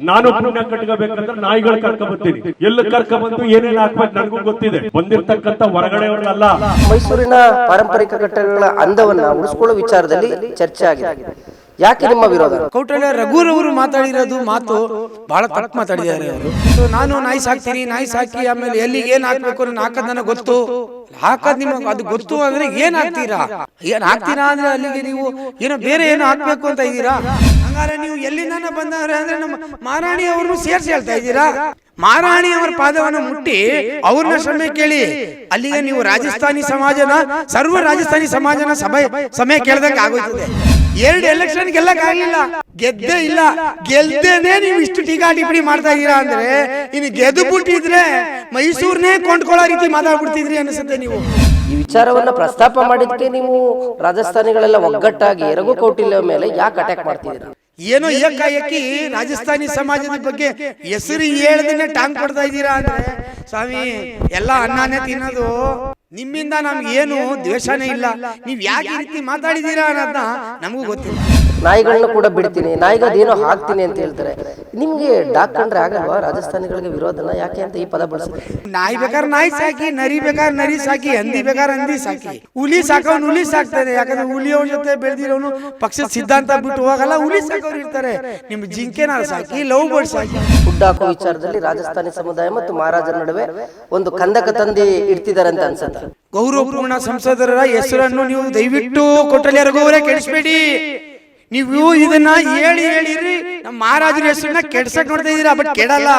ನಾನು ಪುಣ್ಯ ಕಟ್ಕೋಬೇಕಂದ್ರೆ ನಾಯಿಗಳು ಕರ್ಕ ಬರ್ತೀನಿ. ಎಲ್ಲ ಕರ್ಕ ಬಂದು ಏನೇನು ಹಾಕ್ಬೇಕು ನನಗೂ ಗೊತ್ತಿದೆ. ಬಂದಿರ್ತಕ್ಕಂತ ಹೊರಗಡೆಯವ್ರಲ್ಲ ಮೈಸೂರಿನ ಪಾರಂಪರಿಕ ಕಟ್ಟಡಗಳ ಅಂದವನ್ನ ಉಳಿಸ್ಕೊಳ್ಳೋ ವಿಚಾರದಲ್ಲಿ ಚರ್ಚೆ ಆಗಿದೆ. ಯಾಕೆ ನಿಮ್ಮ ವಿರೋಧ? ಕೌಟಲ್ಯ ರಘುರವರು ಮಾತಾಡಿರೋದು ಮಾತು ಬಹಳ ತಪ್ಪು ಮಾತಾಡಿದ್ದಾರೆ ಅವರು. ನಾನು ನಾಯಿ ಸಾಕ್ತೀನಿ ನಾಯಿ ಸಾಕಿ ಆಮೇಲೆ ಎಲ್ಲಿಗೆ ಏನ್ ಹಾಕ್ಬೇಕು ನಾನು ಹಾಕದ್ ನನಗೆ ಗೊತ್ತು. ಹಾಕದ್ ನಿಮಗೆ ಅದು ಗೊತ್ತು ಅಂದ್ರೆ ಏನ್ ಹಾಕ್ತೀರಾ? ಏನ್ ಹಾಕ್ತೀರಾ ಅಂದ್ರೆ ಅಲ್ಲಿಗೆ ನೀವು ಏನೋ ಬೇರೆ ಏನೋ ಹಾಕ್ಬೇಕು ಅಂತ ಇದ್ದೀರಾ? ಹಂಗಾರೆ ನೀವು ಎಲ್ಲಿಂದಾನ ಬಂದವ್ರೆ ಅಂದ್ರೆ ನಮ್ಮ ಮಹಾರಾಣಿ ಅವ್ರನ್ನು ಸೇರ್ಸಿ ಹೇಳ್ತಾ ಇದ್ದೀರಾ? ಮಹಾರಾಣಿ ಅವರ ಪಾದವನ್ನು ಮುಟ್ಟಿ ಅವ್ರನ್ನ ಸಮಯ ಕೇಳಿ. ಅಲ್ಲಿಗೆ ನೀವು ರಾಜಸ್ಥಾನಿ ಸಮಾಜನ, ಸರ್ವ ರಾಜಸ್ಥಾನಿ ಸಮಾಜನ ಸಭೆ ಸಮಯ ಕೇಳ್ದಂಗೆ ಆಗೋಯ್ತದೆ. ಎರಡು ಎಲೆಕ್ಷನ್ ಗೆಲ್ಲಕ್ ಆಗಿಲ್ಲ ಗೆದ್ದೇ ಇಲ್ಲ. ಗೆಲ್ದೇನೆ ನೀವು ಇಷ್ಟು ಟೀಕಾ ಟಿಪ್ಪಣಿ ಮಾಡ್ತಾ ಇದೀರಾ ಅಂದ್ರೆ, ಇನ್ನು ಗೆದ್ದು ಬಿಟ್ಟಿದ್ರೆ ಮೈಸೂರ್ನೇ ಕೊಂಡ್ಕೊಳ್ಳೋ ರೀತಿ ಮಾತಾಡ್ಬಿಡ್ತಿದ್ರಿ ಅನ್ಸುತ್ತೆ ನೀವು. ಈ ವಿಚಾರವನ್ನ ಪ್ರಸ್ತಾಪ ಮಾಡಿದ್ದಕ್ಕೆ ನೀವು ರಾಜಸ್ಥಾನಿಗಳೆಲ್ಲ ಒಗ್ಗಟ್ಟಾಗಿ ಎರಗು ಕೌಟಿಲ್ಯ ಮೇಲೆ ಯಾಕೆ ಅಟ್ಯಾಕ್ ಮಾಡ್ತಿದ್ದೀರಾ? ಏನೋ ಏಕಾಏಕಿ ರಾಜಸ್ಥಾನಿ ಸಮಾಜದ ಬಗ್ಗೆ ಹೆಸರು ಹೇಳ್ದೇನೆ ಟಾಂಗ್ ಕೊಡ್ತಾ ಇದ್ದೀರಾ ಅಂದ್ರೆ? ಸ್ವಾಮಿ ಎಲ್ಲ ಅನ್ನಾನೇ ತಿನ್ನೋದು. ನಿಮ್ಮಿಂದ ನಮ್ಗೆ ಏನು ದ್ವೇಷನೇ ಇಲ್ಲ. ನೀವ್ ಯಾಕೆ ಈ ರೀತಿ ಮಾತಾಡಿದೀರಾ ಅನ್ನೋದನ್ನ ನಮಗೂ ಗೊತ್ತಿಲ್ಲ. ನಾಯಿಗಳನ್ನ ಕೂಡ ಬಿಡ್ತೀನಿ. ನಾಯಿಗೆ ಅದೇನೋ ಹಾಕ್ತೀನಿ ಅಂತ ಹೇಳ್ತಾರೆ. ನಿಮ್ಗೆ ಡಾಕ್ ಕಂಡ್ರೆ ಆಗಲ್ವಾ? ರಾಜಸ್ಥಾನಿಗಳಿಗೆ ವಿರೋಧನ ಯಾಕೆ ಅಂತ ಈ ಪದ ಬಳಸಿದ್ರೆ ನಾಯಿ ಬೇಕಾದ್ರೆ ನಾಯಿ ಸಾಕಿ ನರಿ ಬೇಕಾದ್ರೆ ನರಿ ಸಾಕಿ ಹಂದಿ ಬೇಕಾದ್ರೆ ಹಂದಿ ಸಾಕಿ. ಹುಲಿ ಸಾಕವ್ನು ಹುಲಿ ಸಾಕ್ತಾನೆ ಯಾಕಂದ್ರೆ ಹುಲಿಯವ್ರ ಜೊತೆ ಬೆಳೆದಿರೋನು ಪಕ್ಷದ ಸಿದ್ಧಾಂತ ಬಿಟ್ಟು ಹೋಗಲ್ಲ ಹುಲಿ ಸಾಕೋರು ಇರ್ತಾರೆ. ನಿಮ್ ಜಿಂಕೆನ ಸಾಕಿ ಲವ್ ಬರ್ಡ್ ಸಾಕಿ. ಫುಡ್ ಹಾಕೋ ವಿಚಾರದಲ್ಲಿ ರಾಜಸ್ಥಾನಿ ಸಮುದಾಯ ಮತ್ತು ಮಹಾರಾಜರ ನಡುವೆ ಒಂದು ಕಂದಕ ತಂದಿ ಇಡ್ತಿದ್ದಾರೆ ಅಂತ ಅನ್ಸುತ್ತೆ ಗೌರವಪೂರ್ಣ ಸಂಸದರ ಹೆಸರನ್ನು ನೀವು ದಯವಿಟ್ಟು ಕೊಟ್ಟಲ್ಲಿ ರಘುವರೇ ಕೆಡಿಸ್ಬೇಡಿ ನೀವು ಇದನ್ನ ಹೇಳಿ ಹೇಳಿರಿ. ನಮ್ಮ ಮಹಾರಾಜರ ಹೆಸರನ್ನ ಕೆಡ್ಸಕ್ ನೋಡ್ತಾ ಇದೀರಾ ಬಟ್ ಕೆಡಲ್ಲ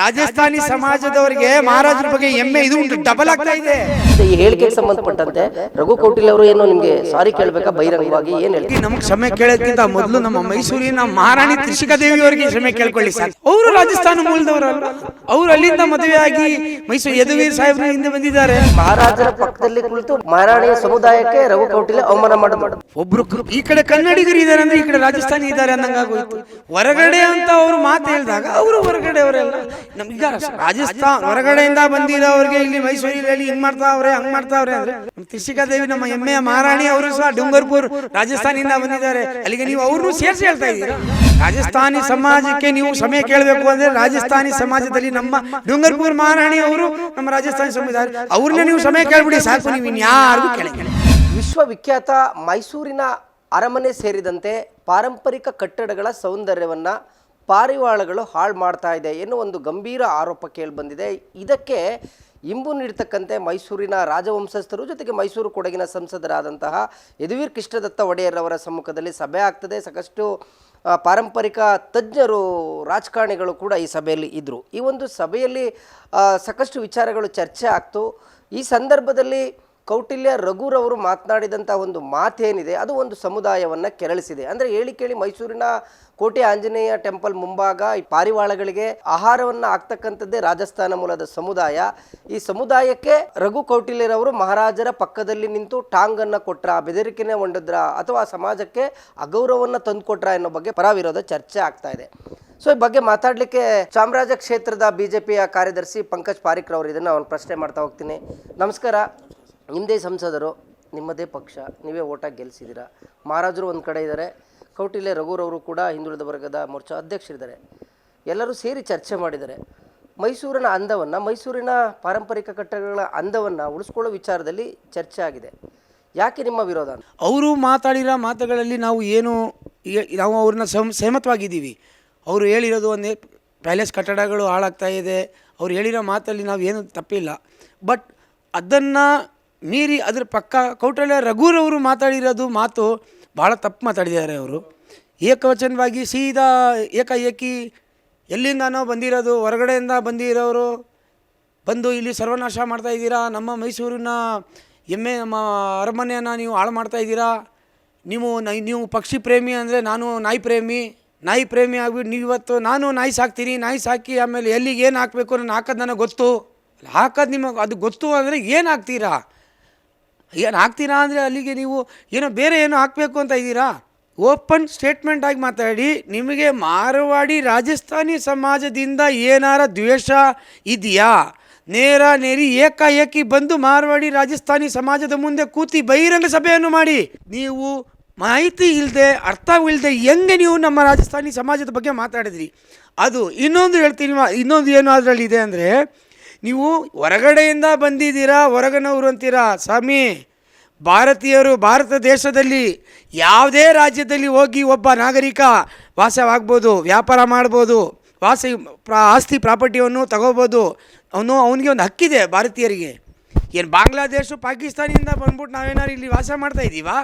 ರಾಜಸ್ಥಾನಿ ಸಮಾಜದವರಿಗೆ ಮಹಾರಾಜರ ಬಗ್ಗೆ ಹೆಮ್ಮೆ ಇದು ಉಂಟು. ಡಬಲ್ ಆಗ್ತಾ ಇದೆ. ಈ ಹೇಳಿಕೆಗೆ ಸಂಬಂಧಪಟ್ಟಂತೆ ರಘು ಕೌಟಿಲ್ ಅವರು ಏನೋ ನಿಮ್ಗೆ ಸಾರಿ ಕೇಳ್ಬೇಕಾ? ಬಹಿರಂಗವಾಗಿ ಏನ್ ಹೇಳ್ತೀವಿ ನಮ್ಗೆ ಕ್ಷಮೆ ಕೇಳಕ್ಕಿಂತ ಮೊದಲು ನಮ್ಮ ಮೈಸೂರಿನ ಮಹಾರಾಣಿ ತ್ರಿಷಿಕಾ ದೇವಿ ಅವರಿಗೆ ಕ್ಷಮೆ ಕೇಳ್ಕೊಳ್ಳಿ ಸರ್. ಅವರು ರಾಜಸ್ಥಾನ ಮೂಲದವರಲ್ಲ. ಅವ್ರು ಅಲ್ಲಿಂದ ಮದುವೆ ಆಗಿ ಮೈಸೂರು ಯದುವೀರ್ ಸಾಹೇಬ್ರ ಹಿಂದೆ ಬಂದಿದ್ದಾರೆ. ಮಹಾರಾಜರ ಪಕ್ಕದಲ್ಲಿ ಕುಳಿತು ಮಹಾರಾಣಿಯ ಸಮುದಾಯಕ್ಕೆ ರಘು ಕೌಟಿಲ್ಯ ಅವಮಾನ ಮಾಡಬಾರ್ದು ಒಬ್ರು ಈ ಕಡೆ ಕನ್ನಡಿಗರು ಇದಾರೆ ಅಂದ್ರೆ ಈ ಕಡೆ ರಾಜಸ್ಥಾನಿ ಇದ್ದಾರೆ ಅನ್ನಂಗಾಗೋಯ್ತು ಹೊರಗಡೆ ಅಂತ ಅವರು ಮಾತು ಹೇಳಿದಾಗ ಅವರು ಹೊರಗಡೆ ಅವರೆಲ್ಲ ನಮ್ಗೆ ರಾಜಸ್ಥಾನ್ ಹೊರಗಡೆಯಿಂದ ಬಂದಿರೋರಿಗೆ ಇಲ್ಲಿ ಮೈಸೂರಿನಲ್ಲಿ ಹಿಂಗ್ ಮಾಡ್ತಾವ್ರೆ, ಹಂಗ್ ಮಾಡ್ತಾವ್ರೆ ಅಂದ್ರೆ ತ್ರಿಷಿಕಾ ದೇವಿ ನಮ್ಮ ಹೆಮ್ಮೆಯ ಮಹಾರಾಣಿ ಅವರು ಸಹ ಡೂಂಗರ್ಪುರ್ ರಾಜಸ್ಥಾನಿಂದ ಬಂದಿದ್ದಾರೆ. ಅಲ್ಲಿಗೆ ನೀವು ಅವ್ರನ್ನೂ ಸೇರಿಸಿ ಹೇಳ್ತಾ ಇದ್ದೀರಾ ರಾಜಸ್ಥಾನಿ ಸಮಾಜಕ್ಕೆ ನೀವು ಸಮಯ ಕೇಳಬೇಕು ಅಂದ್ರೆ ರಾಜಸ್ಥಾನಿ ಸಮಾಜದಲ್ಲಿ ನಮ್ಮ ಡೂಂಗರ್ಪುರ್ ಮಹಾರಾಣಿ ಅವರು ನಮ್ಮ ರಾಜಸ್ಥಾನಿ ಸಮುದಾಯ. ಅವ್ರನ್ನ ನೀವು ಸಮಯ ಕೇಳ್ಬಿಡಿ, ಸಾಕು, ನೀವು ಇನ್ಯಾರಿಗೂ ಕೇಳಿ ವಿಶ್ವವಿಖ್ಯಾತ ಮೈಸೂರಿನ ಅರಮನೆ ಸೇರಿದಂತೆ ಪಾರಂಪರಿಕ ಕಟ್ಟಡಗಳ ಸೌಂದರ್ಯವನ್ನು ಪಾರಿವಾಳಗಳು ಹಾಳು ಮಾಡ್ತಾ ಇದೆ ಎನ್ನುವ ಒಂದು ಗಂಭೀರ ಆರೋಪ ಕೇಳಿಬಂದಿದೆ. ಇದಕ್ಕೆ ಇಂಬು ನೀಡ್ತಕ್ಕಂತೆ ಮೈಸೂರಿನ ರಾಜವಂಶಸ್ಥರು ಜೊತೆಗೆ ಮೈಸೂರು ಕೊಡಗಿನ ಸಂಸದರಾದಂತಹ ಯದುವೀರ್ ಕೃಷ್ಣದತ್ತ ಒಡೆಯರ್ ಅವರ ಸಮ್ಮುಖದಲ್ಲಿ ಸಭೆ ಆಗ್ತದೆ. ಸಾಕಷ್ಟು ಪಾರಂಪರಿಕ ತಜ್ಞರು, ರಾಜಕಾರಣಿಗಳು ಕೂಡ ಈ ಸಭೆಯಲ್ಲಿ ಇದ್ದರು ಈ ಒಂದು ಸಭೆಯಲ್ಲಿ ಸಾಕಷ್ಟು ವಿಚಾರಗಳು ಚರ್ಚೆ ಆಗ್ತು. ಈ ಸಂದರ್ಭದಲ್ಲಿ ಕೌಟಿಲ್ಯ ರಘುರವರು ಮಾತನಾಡಿದಂಥ ಒಂದು ಮಾತೇನಿದೆ, ಅದು ಒಂದು ಸಮುದಾಯವನ್ನು ಕೆರಳಿಸಿದೆ. ಅಂದರೆ ಹೇಳಿ ಕೇಳಿ ಮೈಸೂರಿನ ಕೋಟೆ ಆಂಜನೇಯ ಟೆಂಪಲ್ ಮುಂಭಾಗ ಈ ಪಾರಿವಾಳಗಳಿಗೆ ಆಹಾರವನ್ನು ಆಗ್ತಕ್ಕಂಥದ್ದೇ ರಾಜಸ್ಥಾನ ಮೂಲದ ಸಮುದಾಯ. ಈ ಸಮುದಾಯಕ್ಕೆ ರಘು ಕೌಟಿಲ್ಯರವರು ಮಹಾರಾಜರ ಪಕ್ಕದಲ್ಲಿ ನಿಂತು ಟಾಂಗನ್ನು ಕೊಟ್ರ, ಬೆದರಿಕೆನೇ ಒಂಡದ್ರ ಅಥವಾ ಸಮಾಜಕ್ಕೆ ಅಗೌರವವನ್ನು ತಂದುಕೊಟ್ರ ಅನ್ನೋ ಬಗ್ಗೆ ಪರವಿರೋಧ ಚರ್ಚೆ ಆಗ್ತಾ ಇದೆ. ಸೊ, ಈ ಬಗ್ಗೆ ಮಾತಾಡಲಿಕ್ಕೆ ಚಾಮರಾಜ ಕ್ಷೇತ್ರದ ಬಿಜೆಪಿಯ ಕಾರ್ಯದರ್ಶಿ ಪಂಕಜ್ ಪಾರಿಕ್ರವರು ಇದನ್ನು ಅವನು ಪ್ರಶ್ನೆ ಮಾಡ್ತಾ ಹೋಗ್ತೀನಿ. ನಮಸ್ಕಾರ. ನಿಮ್ಮದೇ ಸಂಸದರು, ನಿಮ್ಮದೇ ಪಕ್ಷ, ನೀವೇ ಓಟಾಗಿ ಗೆಲ್ಲಿಸಿದ್ದೀರಾ ಮಹಾರಾಜರು ಒಂದು ಕಡೆ ಇದ್ದಾರೆ, ಕೌಟಿಲ್ಯ ರಘುರವರು ಕೂಡ ಹಿಂದುಳಿದ ವರ್ಗದ ಮೋರ್ಚಾ ಅಧ್ಯಕ್ಷರಿದ್ದಾರೆ. ಎಲ್ಲರೂ ಸೇರಿ ಚರ್ಚೆ ಮಾಡಿದ್ದಾರೆ. ಮೈಸೂರಿನ ಅಂದವನ್ನು, ಮೈಸೂರಿನ ಪಾರಂಪರಿಕ ಕಟ್ಟಡಗಳ ಅಂದವನ್ನು ಉಳಿಸ್ಕೊಳ್ಳೋ ವಿಚಾರದಲ್ಲಿ ಚರ್ಚೆ ಆಗಿದೆ. ಯಾಕೆ ನಿಮ್ಮ ವಿರೋಧ? ಅವರು ಮಾತಾಡಿರೋ ಮಾತುಗಳಲ್ಲಿ ನಾವು ಏನು ನಾವು ಅವ್ರನ್ನ ಸಮ್ ಸಹಮತವಾಗಿದ್ದೀವಿ. ಅವರು ಹೇಳಿರೋದು ಒಂದೇ, ಪ್ಯಾಲೇಸ್ ಕಟ್ಟಡಗಳು ಹಾಳಾಗ್ತಾ ಇದೆ. ಅವ್ರು ಹೇಳಿರೋ ಮಾತಲ್ಲಿ ನಾವು ಏನು ತಪ್ಪಿಲ್ಲ. ಬಟ್ ಅದನ್ನು ಮೀರಿ ಅದ್ರ ಪಕ್ಕ ಕೌಟಲ್ಯ ರಘುರವರು ಮಾತಾಡಿರೋದು ಮಾತು ಭಾಳ ತಪ್ಪು ಮಾತಾಡಿದ್ದಾರೆ ಅವರು. ಏಕವಚನವಾಗಿ ಸೀದಾ ಏಕಾಏಕಿ ಎಲ್ಲಿಂದನೋ ಬಂದಿರೋದು, ಹೊರಗಡೆಯಿಂದ ಬಂದಿರೋರು, ಬಂದು ಇಲ್ಲಿ ಸರ್ವನಾಶ ಮಾಡ್ತಾ ಇದ್ದೀರಾ? ನಮ್ಮ ಮೈಸೂರಿನ ಎಮ್ಮೆ, ನಮ್ಮ ಅರಮನೆಯನ್ನು ನೀವು ಹಾಳು ಮಾಡ್ತಾ ಇದ್ದೀರಾ? ನೀವು ನೈ- ನೀವು ಪಕ್ಷಿ ಪ್ರೇಮಿ ಅಂದರೆ ನಾನು ನಾಯಿ ಪ್ರೇಮಿ. ನಾಯಿ ಪ್ರೇಮಿ ಆಗಿಬಿಟ್ಟು ನೀವು ಇವತ್ತು ನಾನು ನಾಯಿ ಸಾಕ್ತೀನಿ, ನಾಯಿ ಸಾಕಿ ಆಮೇಲೆ ಎಲ್ಲಿಗೆ ಏನು ಹಾಕಬೇಕು ನಾನು ಹಾಕೋದು ನನಗೆ ಗೊತ್ತು. ಹಾಕೋದು ನಿಮಗೆ ಅದು ಗೊತ್ತು ಅಂದರೆ ಏನು ಹಾಕ್ತೀರಾ? ಏನು ಹಾಕ್ತೀರಾ ಅಂದರೆ ಅಲ್ಲಿಗೆ ನೀವು ಏನೋ ಬೇರೆ ಏನೋ ಹಾಕಬೇಕು ಅಂತ ಇದ್ದೀರಾ? ಓಪನ್ ಸ್ಟೇಟ್ಮೆಂಟ್ ಆಗಿ ಮಾತಾಡಿ, ನಿಮಗೆ ಮಾರವಾಡಿ ರಾಜಸ್ಥಾನಿ ಸಮಾಜದಿಂದ ಏನಾರ ದ್ವೇಷ ಇದೆಯಾ? ನೇರ ನೇರಿ ಏಕಾಏಕಿ ಬಂದು ಮಾರವಾಡಿ ರಾಜಸ್ಥಾನಿ ಸಮಾಜದ ಮುಂದೆ ಕೂತಿ ಬಹಿರಂಗ ಸಭೆಯನ್ನು ಮಾಡಿ. ನೀವು ಮಾಹಿತಿ ಇಲ್ಲದೆ ಅರ್ಥವಿಲ್ಲದೆ ಹೆಂಗೆ ನೀವು ನಮ್ಮ ರಾಜಸ್ಥಾನಿ ಸಮಾಜದ ಬಗ್ಗೆ ಮಾತಾಡಿದ್ರಿ? ಅದು ಇನ್ನೊಂದು ಹೇಳ್ತೀನಿ ಇನ್ನೊಂದು ಏನು ಅದರಲ್ಲಿ ಇದೆ ಅಂದರೆ ನೀವು ಹೊರಗಡೆಯಿಂದ ಬಂದಿದ್ದೀರಾ, ಹೊರಗನವರು ಅಂತೀರಾ? ಸ್ವಾಮಿ, ಭಾರತೀಯರು ಭಾರತ ದೇಶದಲ್ಲಿ ಯಾವುದೇ ರಾಜ್ಯದಲ್ಲಿ ಹೋಗಿ ಒಬ್ಬ ನಾಗರಿಕ ವಾಸವಾಗ್ಬೋದು, ವ್ಯಾಪಾರ ಮಾಡ್ಬೋದು, ವಾಸ ಪ್ರಾ, ಆಸ್ತಿ ಪ್ರಾಪರ್ಟಿಯನ್ನು ತಗೋಬೋದು, ಅವನು ಅವನಿಗೆ ಒಂದು ಹಕ್ಕಿದೆ ಭಾರತೀಯರಿಗೆ. ಏನು ಬಾಂಗ್ಲಾದೇಶ ಪಾಕಿಸ್ತಾನಿಂದ ಬಂದ್ಬಿಟ್ಟು ನಾವೇನಾದ್ರು ಇಲ್ಲಿ ವಾಸ ಮಾಡ್ತಾ ಇದ್ದೀವಾ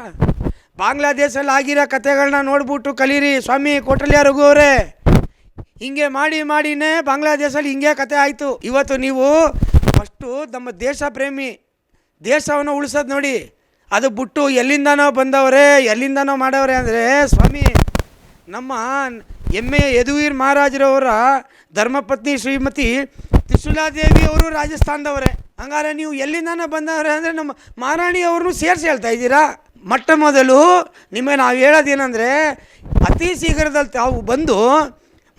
ಬಾಂಗ್ಲಾದೇಶಲ್ಲಿ ಆಗಿರೋ ಕಥೆಗಳನ್ನ ನೋಡ್ಬಿಟ್ಟು ಕಲೀರಿ, ಸ್ವಾಮಿ, ಕೋಟಲ್ಯ ರಘು ಅವರೇ. ಹಿಂಗೆ ಮಾಡಿ ಮಾಡಿನೇ ಬಾಂಗ್ಲಾದೇಶಲ್ಲಿ ಹಿಂಗೆ ಕತೆ ಆಯಿತು. ಇವತ್ತು ನೀವು ಫಸ್ಟು ನಮ್ಮ ದೇಶ ಪ್ರೇಮಿ, ದೇಶವನ್ನು ಉಳಿಸೋದು ನೋಡಿ, ಅದು ಬಿಟ್ಟು ಎಲ್ಲಿಂದನೋ ಬಂದವರೇ, ಎಲ್ಲಿಂದನೋ ಮಾಡವ್ರೆ ಅಂದರೆ ಸ್ವಾಮಿ, ನಮ್ಮ ಎಮ್ಮೆ ಯದುವೀರ್ ಮಹಾರಾಜರವರ ಧರ್ಮಪತ್ನಿ ಶ್ರೀಮತಿ ತ್ರಿಶೂಲಾದೇವಿ ಅವರು ರಾಜಸ್ಥಾನದವರೇ. ಹಂಗಾರೆ ನೀವು ಎಲ್ಲಿಂದನೋ ಬಂದವರೇ ಅಂದರೆ ನಮ್ಮ ಮಹಾರಾಣಿ ಅವ್ರನ್ನೂ ಸೇರಿಸಿ ಹೇಳ್ತಾ ಇದ್ದೀರಾ? ಮೊಟ್ಟ ಮೊದಲು ನಿಮಗೆ ನಾವು ಹೇಳೋದೇನಂದರೆ, ಅತಿ ಶೀಘ್ರದಲ್ಲಿ ತಾವು ಬಂದು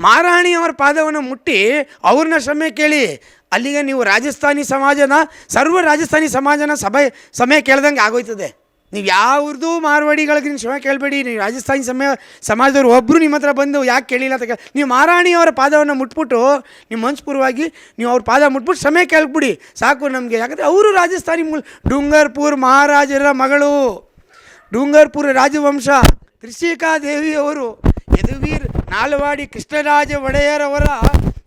ಮಹಾರಾಣಿಯವರ ಪಾದವನ್ನು ಮುಟ್ಟಿ ಅವ್ರನ್ನ ಕ್ಷಮೆ ಕೇಳಿ. ಅಲ್ಲಿಗೆ ನೀವು ರಾಜಸ್ಥಾನಿ ಸಮಾಜನ, ಸರ್ವ ರಾಜಸ್ಥಾನಿ ಸಮಾಜನ ಸಭೆ ಸಮಯ ಕೇಳ್ದಂಗೆ ಆಗೋಯ್ತದೆ. ನೀವು ಯಾವ್ದು ಮಾರ್ವಾಡಿಗಳಿಗೆ ನೀವು ಕ್ಷಮೆ ಕೇಳಬೇಡಿ. ನೀವು ರಾಜಸ್ಥಾನಿ ಸಮಯ ಸಮಾಜದವ್ರು ಒಬ್ಬರು ನಿಮ್ಮ ಹತ್ರ ಬಂದು ಯಾಕೆ ಕೇಳಿಲ್ಲ ಅಂತ ಕೇಳಿ, ನೀವು ಮಹಾರಾಣಿಯವರ ಪಾದವನ್ನು ಮುಟ್ಬಿಟ್ಟು, ನಿಮ್ಮ ಮನಸ್ಪೂರ್ವವಾಗಿ ನೀವು ಅವ್ರ ಪಾದ ಮುಟ್ಬಿಟ್ಟು ಸಮಯ ಕೇಳ್ಬಿಡಿ. ಸಾಕು ನಮಗೆ. ಯಾಕಂದರೆ ಅವರು ರಾಜಸ್ಥಾನಿ ಮೂಲ, ಡೂಂಗರ್ಪುರ್ ಮಹಾರಾಜರ ಮಗಳು. ಡೂಂಗರ್ಪುರ ರಾಜವಂಶ ತ್ರಿಷಿಕಾದೇವಿಯವರು ಯದುವೀರ್ ನಾಲ್ವಾಡಿ ಕೃಷ್ಣರಾಜ ಒಡೆಯರವರ,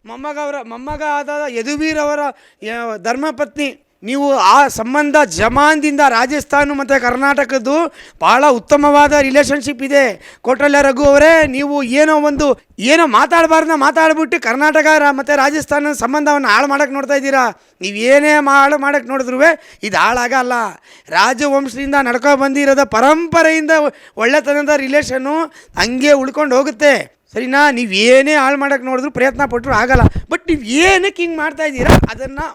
ಮೊಮ್ಮಗವರ, ಮೊಮ್ಮಗ ಆದ ಯದುವೀರ್ ಅವರ ಧರ್ಮಪತ್ನಿ. ನೀವು ಆ ಸಂಬಂಧ ಜಮಾನ್ದಿಂದ ರಾಜಸ್ಥಾನ ಮತ್ತು ಕರ್ನಾಟಕದ್ದು ಭಾಳ ಉತ್ತಮವಾದ ರಿಲೇಷನ್ಶಿಪ್ ಇದೆ. ಕೋಟಲ್ಯ ರಘು ಅವರೇ, ನೀವು ಏನೋ ಒಂದು, ಏನೋ ಮಾತಾಡಬಾರ್ದ ಮಾತಾಡ್ಬಿಟ್ಟು ಕರ್ನಾಟಕ ಮತ್ತು ರಾಜಸ್ಥಾನ ಸಂಬಂಧವನ್ನು ಹಾಳು ಮಾಡೋಕ್ಕೆ ನೋಡ್ತಾ ಇದ್ದೀರಾ? ನೀವು ಏನೇ ಮಾ- ಹಾಳು ಮಾಡೋಕ್ಕೆ ನೋಡಿದ್ರೂ ಇದು ಹಾಳಾಗಲ್ಲ ರಾಜವಂಶದಿಂದ ನಡ್ಕೊ ಬಂದಿರೋದ ಪರಂಪರೆಯಿಂದ ಒಳ್ಳೆತನದ ರಿಲೇಷನ್ನು ಹಂಗೆ ಉಳ್ಕೊಂಡು ಹೋಗುತ್ತೆ. ಸರಿನಾ, ನೀವು ಏನೇ ಹಾಳು ಮಾಡೋಕ್ಕೆ ನೋಡಿದ್ರು ಪ್ರಯತ್ನ ಪಟ್ಟರು ಆಗಲ್ಲ. ಬಟ್ ನೀವು ಏನಕ್ಕೆ ಹಿಂಗೆ ಮಾಡ್ತಾ ಇದ್ದೀರಾ, ಅದನ್ನು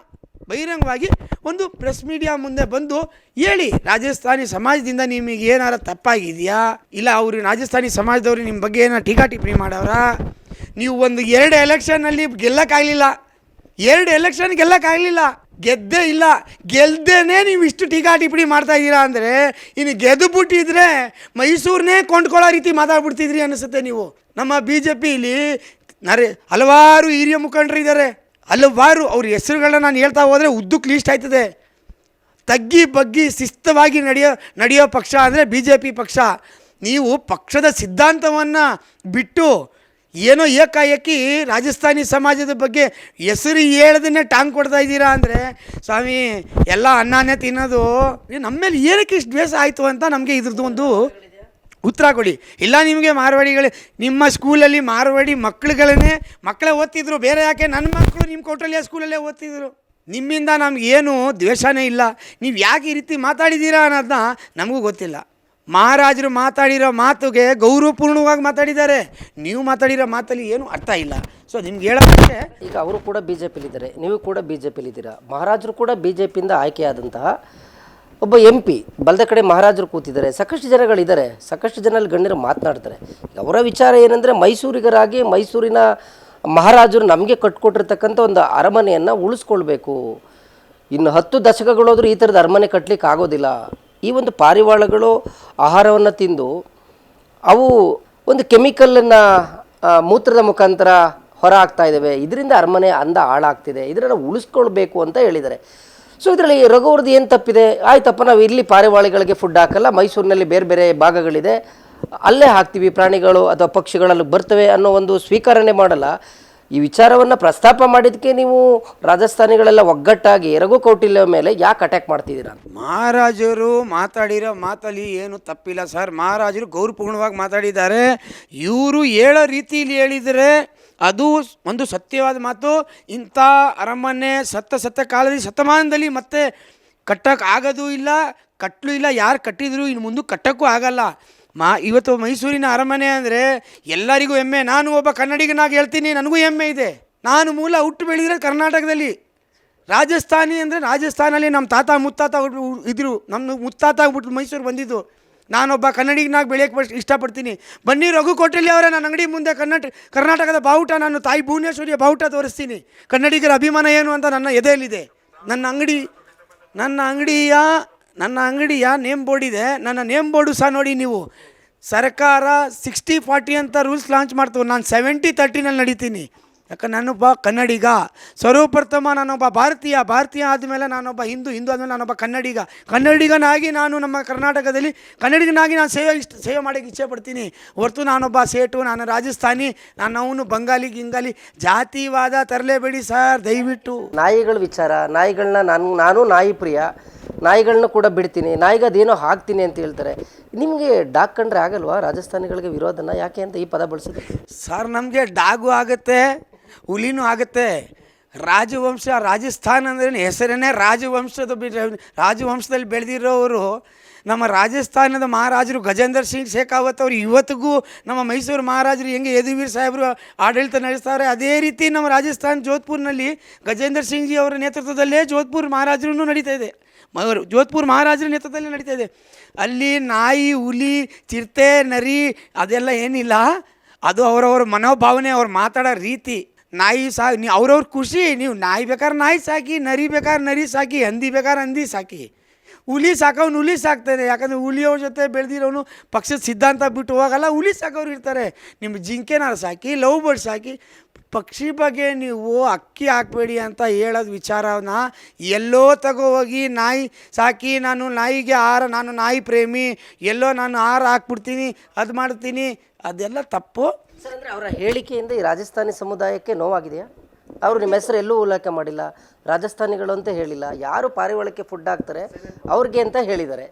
ಬಹಿರಂಗವಾಗಿ ಒಂದು ಪ್ರೆಸ್ ಮೀಡಿಯಾ ಮುಂದೆ ಬಂದು ಹೇಳಿ. ರಾಜಸ್ಥಾನಿ ಸಮಾಜದಿಂದ ನಿಮಗೆ ಏನಾರ ತಪ್ಪಾಗಿದೆಯಾ? ಇಲ್ಲ, ಅವರು ರಾಜಸ್ಥಾನಿ ಸಮಾಜದವರು ನಿಮ್ಮ ಬಗ್ಗೆ ಏನೋ ಟೀಕಾ ಟಿಪ್ಪಣಿ ಮಾಡವ್ರಾ? ನೀವು ಒಂದು ಎರಡು ಎಲೆಕ್ಷನ್ನಲ್ಲಿ ಗೆಲ್ಲಕ್ಕಾಗಲಿಲ್ಲ. ಎರಡು ಎಲೆಕ್ಷನ್ ಗೆಲ್ಲಕ್ಕಾಗಲಿಲ್ಲ. ಗೆದ್ದೇ ಇಲ್ಲ. ಗೆಲ್ದೇನೆ ನೀವು ಇಷ್ಟು ಟೀಕಾ ಟಿಪ್ಪಣಿ ಮಾಡ್ತಾ ಇದ್ದೀರಾ ಅಂದರೆ ಇನ್ನು ಗೆದ್ದು ಬಿಟ್ಟಿದ್ರೆ ಮೈಸೂರನ್ನೇ ಕೊಂಡ್ಕೊಳ್ಳೋ ರೀತಿ ಮಾತಾಡ್ಬಿಡ್ತಿದ್ರಿ ಅನಿಸುತ್ತೆ ನೀವು. ನಮ್ಮ ಬಿ ಜೆ ಪಿಲಿ ನರೆ ಹಲವಾರು ಹಿರಿಯ ಮುಖಂಡರು ಇದ್ದಾರೆ. ಹಲವಾರು ಅವ್ರ ಹೆಸರುಗಳನ್ನ ನಾನು ಹೇಳ್ತಾ ಹೋದರೆ ಉದ್ದಕ್ಕೆ ಲೀಸ್ಟ್ ಆಯ್ತದೆ. ತಗ್ಗಿ ಬಗ್ಗಿ ಶಿಸ್ತವಾಗಿ ನಡೆಯೋ ನಡೆಯೋ ಪಕ್ಷ ಅಂದರೆ ಬಿ ಜೆ ಪಿ ಪಕ್ಷ. ನೀವು ಪಕ್ಷದ ಸಿದ್ಧಾಂತವನ್ನು ಬಿಟ್ಟು ಏನೋ ಏಕಾಏಕಿ ರಾಜಸ್ಥಾನಿ ಸಮಾಜದ ಬಗ್ಗೆ ಹೆಸರು ಹೇಳದನ್ನೇ ಟಾಂಗ್ ಕೊಡ್ತಾ ಇದ್ದೀರಾ ಅಂದರೆ, ಸ್ವಾಮಿ, ಎಲ್ಲ ಅನ್ನಾನೇ ತಿನ್ನೋದು ನಮ್ಮ ಮೇಲೆ ಏನಕ್ಕೆ ಇಷ್ಟು ದ್ವೇಷ ಆಯಿತು ಅಂತ ನಮಗೆ ಇದ್ರದ್ದು ಒಂದು ಉತ್ತರ ಕೊಡಿ. ಇಲ್ಲ ನಿಮಗೆ ಮಾರ್ವಾಡಿಗಳು, ನಿಮ್ಮ ಸ್ಕೂಲಲ್ಲಿ ಮಾರ್ವಾಡಿ ಮಕ್ಕಳುಗಳನ್ನೇ ಮಕ್ಕಳೇ ಓದ್ತಿದ್ರು, ಬೇರೆ ಯಾಕೆ ನನ್ನ ಮಕ್ಕಳು ನಿಮ್ಮ ಕೌಟಲ್ಯ ಸ್ಕೂಲಲ್ಲೇ ಓದ್ತಿದ್ರು? ನಿಮ್ಮಿಂದ ನಮಗೇನು ದ್ವೇಷನೇ ಇಲ್ಲ. ನೀವು ಯಾಕೆ ಈ ರೀತಿ ಮಾತಾಡಿದ್ದೀರಾ ಅನ್ನೋದನ್ನ ನಮಗೂ ಗೊತ್ತಿಲ್ಲ. ಮಹಾರಾಜರು ಮಾತಾಡಿರೋ ಮಾತುಗೆ ಗೌರವಪೂರ್ಣವಾಗಿ ಮಾತಾಡಿದ್ದಾರೆ. ನೀವು ಮಾತಾಡಿರೋ ಮಾತಲ್ಲಿ ಏನು ಅರ್ಥ ಇಲ್ಲ. ಸೊ ನಿಮ್ಗೆ ಹೇಳೋದಕ್ಕೆ ಈಗ ಅವರು ಕೂಡ ಬಿ ಜೆ ಪಿಲಿದ್ದಾರೆ ನೀವು ಕೂಡ ಬಿ ಜೆ ಪಿಲಿದ್ದೀರಾ ಮಹಾರಾಜರು ಕೂಡ ಬಿ ಜೆ ಪಿಯಿಂದ ಆಯ್ಕೆಯಾದಂತಹ ಒಬ್ಬ ಎಂ ಪಿ, ಬಲದ ಕಡೆ ಮಹಾರಾಜರು ಕೂತಿದ್ದಾರೆ. ಸಾಕಷ್ಟು ಜನಗಳಿದ್ದಾರೆ. ಸಾಕಷ್ಟು ಜನರಲ್ಲಿ ಗಣ್ಯರು ಮಾತನಾಡ್ತಾರೆ. ಅವರ ವಿಚಾರ ಏನಂದರೆ ಮೈಸೂರಿಗರಾಗಿ ಮೈಸೂರಿನ ಮಹಾರಾಜರು ನಮಗೆ ಕಟ್ಕೊಟ್ಟಿರ್ತಕ್ಕಂಥ ಒಂದು ಅರಮನೆಯನ್ನು ಉಳಿಸ್ಕೊಳ್ಬೇಕು. ಇನ್ನು ಹತ್ತು ದಶಕಗಳಾದರೂ ಈ ಥರದ ಅರಮನೆ ಕಟ್ಟಲಿಕ್ಕೆ ಆಗೋದಿಲ್ಲ ಈ ಒಂದು ಪಾರಿವಾಳಗಳು ಆಹಾರವನ್ನು ತಿಂದು ಅವು ಒಂದು ಕೆಮಿಕಲನ್ನು ಮೂತ್ರದ ಮುಖಾಂತರ ಹೊರ ಆಗ್ತಾ ಇದ್ದಾವೆ. ಇದರಿಂದ ಅರಮನೆ ಅಂದ ಹಾಳಾಗ್ತಿದೆ. ಇದನ್ನು ಉಳಿಸ್ಕೊಳ್ಬೇಕು ಅಂತ ಹೇಳಿದ್ದಾರೆ. ಸೊ ಇದರಲ್ಲಿ ರಘುವ್ರದ್ದು ಏನು ತಪ್ಪಿದೆ? ಆಯ್ತಪ್ಪ, ನಾವು ಇಲ್ಲಿ ಪಾರಿವಾಳಗಳಿಗೆ ಫುಡ್ ಹಾಕಲ್ಲ, ಮೈಸೂರಿನಲ್ಲಿ ಬೇರೆ ಬೇರೆ ಭಾಗಗಳಿದೆ. ಅಲ್ಲೇ ಹಾಕ್ತೀವಿ ಪ್ರಾಣಿಗಳು ಅಥವಾ ಪಕ್ಷಿಗಳಲ್ಲಿ ಬರ್ತವೆ ಅನ್ನೋ ಒಂದು ಸ್ವೀಕರಣೆ ಮಾಡಲ್ಲ. ಈ ವಿಚಾರವನ್ನು ಪ್ರಸ್ತಾಪ ಮಾಡಿದ್ದಕ್ಕೆ ನೀವು ರಾಜಸ್ಥಾನಿಗಳೆಲ್ಲ ಒಗ್ಗಟ್ಟಾಗಿ ಎರಗು ಕೌಟಿಲ್ಯ ಮೇಲೆ ಯಾಕೆ ಅಟ್ಯಾಕ್ ಮಾಡ್ತಿದ್ದೀರಾ? ಮಹಾರಾಜರು ಮಾತಾಡಿರೋ ಮಾತಲ್ಲಿ ಏನು ತಪ್ಪಿಲ್ಲ ಸರ್. ಮಹಾರಾಜರು ಗೌರವಪೂರ್ಣವಾಗಿ ಮಾತಾಡಿದ್ದಾರೆ. ಇವರು ಹೇಳೋ ರೀತಿಯಲ್ಲಿ ಹೇಳಿದರೆ ಅದು ಒಂದು ಸತ್ಯವಾದ ಮಾತು. ಇಂಥ ಅರಮನೆ ಸತ್ತ ಸತ್ತ ಕಾಲದಲ್ಲಿ, ಶತಮಾನದಲ್ಲಿ ಮತ್ತೆ ಕಟ್ಟಕ್ಕೆ ಆಗೋದು ಇಲ್ಲ ಕಟ್ಟಲು ಇಲ್ಲ, ಯಾರು ಕಟ್ಟಿದ್ರು ಇನ್ನು ಮುಂದೆ ಕಟ್ಟೋಕ್ಕೂ ಆಗಲ್ಲ. ಮಾ, ಇವತ್ತು ಮೈಸೂರಿನ ಅರಮನೆ ಅಂದರೆ ಎಲ್ಲರಿಗೂ ಹೆಮ್ಮೆ. ನಾನು ಒಬ್ಬ ಕನ್ನಡಿಗನಾಗಿ ಹೇಳ್ತೀನಿ, ನನಗೂ ಹೆಮ್ಮೆ ಇದೆ. ನಾನು ಮೂಲ ಹುಟ್ಟು ಬೆಳೆದಿರೋದು ಕರ್ನಾಟಕದಲ್ಲಿ. ರಾಜಸ್ಥಾನಿ ಅಂದರೆ ರಾಜಸ್ಥಾನಲ್ಲಿ ನಮ್ಮ ತಾತ ಮುತ್ತಾತ ಇದ್ರು. ನಮ್ಮ ಮುತ್ತಾತ ಆಗ್ಬಿಟ್ಟು ಮೈಸೂರು ಬಂದಿದ್ದು. ನಾನೊಬ್ಬ ಕನ್ನಡಿಗನಾಗಿ ಬೆಳೆಯೋಕ್ಕೆ ಬಸ್ ಇಷ್ಟಪಡ್ತೀನಿ. ಬನ್ನಿ ರಘು ಕೋಟೆಲಿ ಅವರೇ ನನ್ನ ಅಂಗಡಿ ಮುಂದೆ ಕರ್ನಾಟಕ ಕರ್ನಾಟಕದ ಬಾವುಟ, ನಾನು ತಾಯಿ ಭುವನೇಶ್ವರಿಯ ಬಾವುಟ ತೋರಿಸ್ತೀನಿ. ಕನ್ನಡಿಗರ ಅಭಿಮಾನ ಏನು ಅಂತ ನನ್ನ ಎದೆಯಲ್ಲಿದೆ. ನನ್ನ ಅಂಗಡಿ, ನನ್ನ ಅಂಗಡಿಯ ನನ್ನ ಅಂಗಡಿಯ ನೇಮ್ ಬೋರ್ಡ್ ಇದೆ. ನನ್ನ ನೇಮ್ ಬೋರ್ಡು ಸಹ ನೋಡಿ ನೀವು. ಸರ್ಕಾರ ಸಿಕ್ಸ್ಟಿ ಫಾರ್ಟಿ ಅಂತ ರೂಲ್ಸ್ ಲಾಂಚ್ ಮಾಡ್ತು. ನಾನು ಸೆವೆಂಟಿ ತರ್ಟಿನಲ್ಲಿ ನಡೀತೀನಿ. ಯಾಕಂದ್ರೆ ನಾನೊಬ್ಬ ಕನ್ನಡಿಗ. ಸರ್ವಪ್ರಥಮ ನಾನೊಬ್ಬ ಭಾರತೀಯ. ಭಾರತೀಯ ಆದಮೇಲೆ ನಾನೊಬ್ಬ ಹಿಂದೂ. ಹಿಂದೂ ಆದಮೇಲೆ ನಾನೊಬ್ಬ ಕನ್ನಡಿಗ. ಕನ್ನಡಿಗನಾಗಿ ನಾನು ನಮ್ಮ ಕರ್ನಾಟಕದಲ್ಲಿ, ಕನ್ನಡಿಗನಾಗಿ ನಾನು ಸೇವೆ ಇಷ್ಟು, ಸೇವೆ ಮಾಡೋಕ್ಕೆ ಇಚ್ಛೆ ಪಡ್ತೀನಿ. ಹೊರತು ನಾನೊಬ್ಬ ಸೇಟು ನಾನು ರಾಜಸ್ಥಾನಿ, ನಾನು ಅವನು ಬಂಗಾಲಿ, ಗಿಂಗಾಲಿ. ಜಾತಿವಾದ ತರಲೇಬೇಡಿ ಸರ್, ದಯವಿಟ್ಟು. ನಾಯಿಗಳ ವಿಚಾರ, ನಾಯಿಗಳನ್ನ ನಾನು ನಾನು ನಾಯಿ ಪ್ರಿಯ. ನಾಯಿಗಳನ್ನ ಕೂಡ ಬಿಡ್ತೀನಿ, ನಾಯಿಗೆ ಅದೇನೋ ಹಾಕ್ತೀನಿ ಅಂತ ಹೇಳ್ತಾರೆ. ನಿಮಗೆ ಡಾಗ್ ಕಂಡ್ರೆ ಆಗಲ್ವಾ? ರಾಜಸ್ಥಾನಿಗಳಿಗೆ ವಿರೋಧನ ಯಾಕೆ ಅಂತ ಈ ಪದ ಬಳಸಿದ್ರು ಸರ್, ನಮಗೆ ಡಾಗು ಆಗುತ್ತೆ, ಹುಲಿನೂ ಆಗುತ್ತೆ. ರಾಜವಂಶ, ರಾಜಸ್ಥಾನ ಅಂದ್ರೆ ಹೆಸರೇನೆ ರಾಜವಂಶದ ಬಿ- ರಾಜವಂಶದಲ್ಲಿ ಬೆಳೆದಿರೋರು ನಮ್ಮ ರಾಜಸ್ಥಾನದ ಮಹಾರಾಜರು ಗಜೇಂದ್ರ ಸಿಂಗ್ ಶೇಖಾವತ್ ಅವರು ಇವತ್ತಿಗೂ ನಮ್ಮ ಮೈಸೂರು ಮಹಾರಾಜರು ಹೆಂಗೆ ಯದುವೀರ್ ಸಾಹೇಬರು ಆಡಳಿತ ನಡೆಸ್ತಾರೆ, ಅದೇ ರೀತಿ ನಮ್ಮ ರಾಜಸ್ಥಾನ ಜೋಧ್ಪುರ್ನಲ್ಲಿ ಗಜೇಂದ್ರ ಸಿಂಗ್ ಜಿ ಅವರ ನೇತೃತ್ವದಲ್ಲೇ ಜೋಧ್ಪುರ್ ಮಹಾರಾಜರೂ ನಡೀತಾ ಇದೆ. ಅವರು ಜೋಧ್ಪುರ್ ಮಹಾರಾಜರ ನೇತೃತ್ವದಲ್ಲಿ ನಡೀತಾ ಇದೆ. ಅಲ್ಲಿ ನಾಯಿ, ಹುಲಿ, ಚಿರತೆ, ನರಿ ಅದೆಲ್ಲ ಏನಿಲ್ಲ. ಅದು ಅವರವ್ರ ಮನೋಭಾವನೆ, ಅವ್ರು ಮಾತಾಡೋ ರೀತಿ. ನಾಯಿ ಸಾ ನೀವು ಅವ್ರವ್ರ ಖುಷಿ, ನೀವು ನಾಯಿ ಬೇಕಾದ್ರೆ ನಾಯಿ ಸಾಕಿ, ನರಿ ಬೇಕಾದ್ರೆ ನರಿ ಸಾಕಿ, ಹಂದಿ ಬೇಕಾದ್ರೆ ಹಂದಿ ಸಾಕಿ. ಹುಲಿ ಸಾಕವ್ನು ಹುಲಿ ಸಾಕ್ತಾನೆ. ಯಾಕಂದರೆ ಹುಲಿಯವ್ರ ಜೊತೆ ಬೆಳೆದಿರೋನು ಪಕ್ಷದ ಸಿದ್ಧಾಂತ ಬಿಟ್ಟು ಹೋಗಲ್ಲ, ಹುಲಿ ಸಾಕೋರು ಇರ್ತಾರೆ. ನಿಮ್ಮ ಜಿಂಕೆನಾರ ಸಾಕಿ ಲವ್ ಬರ್ಡ್ ಸಾಕಿ ಪಕ್ಷಿ ಬಗ್ಗೆ ನೀವು ಅಕ್ಕಿ ಹಾಕಬೇಡಿ ಅಂತ ಹೇಳೋದು ವಿಚಾರನ ಎಲ್ಲೋ ತಗೋ ಹೋಗಿ ನಾಯಿ ಸಾಕಿ, ನಾನು ನಾಯಿಗೆ ಆಹಾರ, ನಾನು ನಾಯಿ ಪ್ರೇಮಿ, ಎಲ್ಲೋ ನಾನು ಆಹಾರ ಹಾಕ್ಬಿಡ್ತೀನಿ, ಅದು ಮಾಡ್ತೀನಿ, ಅದೆಲ್ಲ ತಪ್ಪು. ಸರ್, ಅಂದರೆ ಅವರ ಹೇಳಿಕೆಯಿಂದ ಈ ರಾಜಸ್ಥಾನಿ ಸಮುದಾಯಕ್ಕೆ ನೋವಾಗಿದೆಯಾ? ಅವರು ನಿಮ್ಮ ಹೆಸರು ಎಲ್ಲೂ ಉಲ್ಲೇಖ ಮಾಡಿಲ್ಲ. ರಾಜಸ್ಥಾನಿಗಳು ಅಂತ ಹೇಳಿಲ್ಲ. ಯಾರು ಪಾರಿವಾಳಕ್ಕೆ ಫುಡ್ ಹಾಕ್ತಾರೆ, ಅವ್ರಿಗೆ ಅಂತ ಹೇಳಿದ್ದಾರೆ.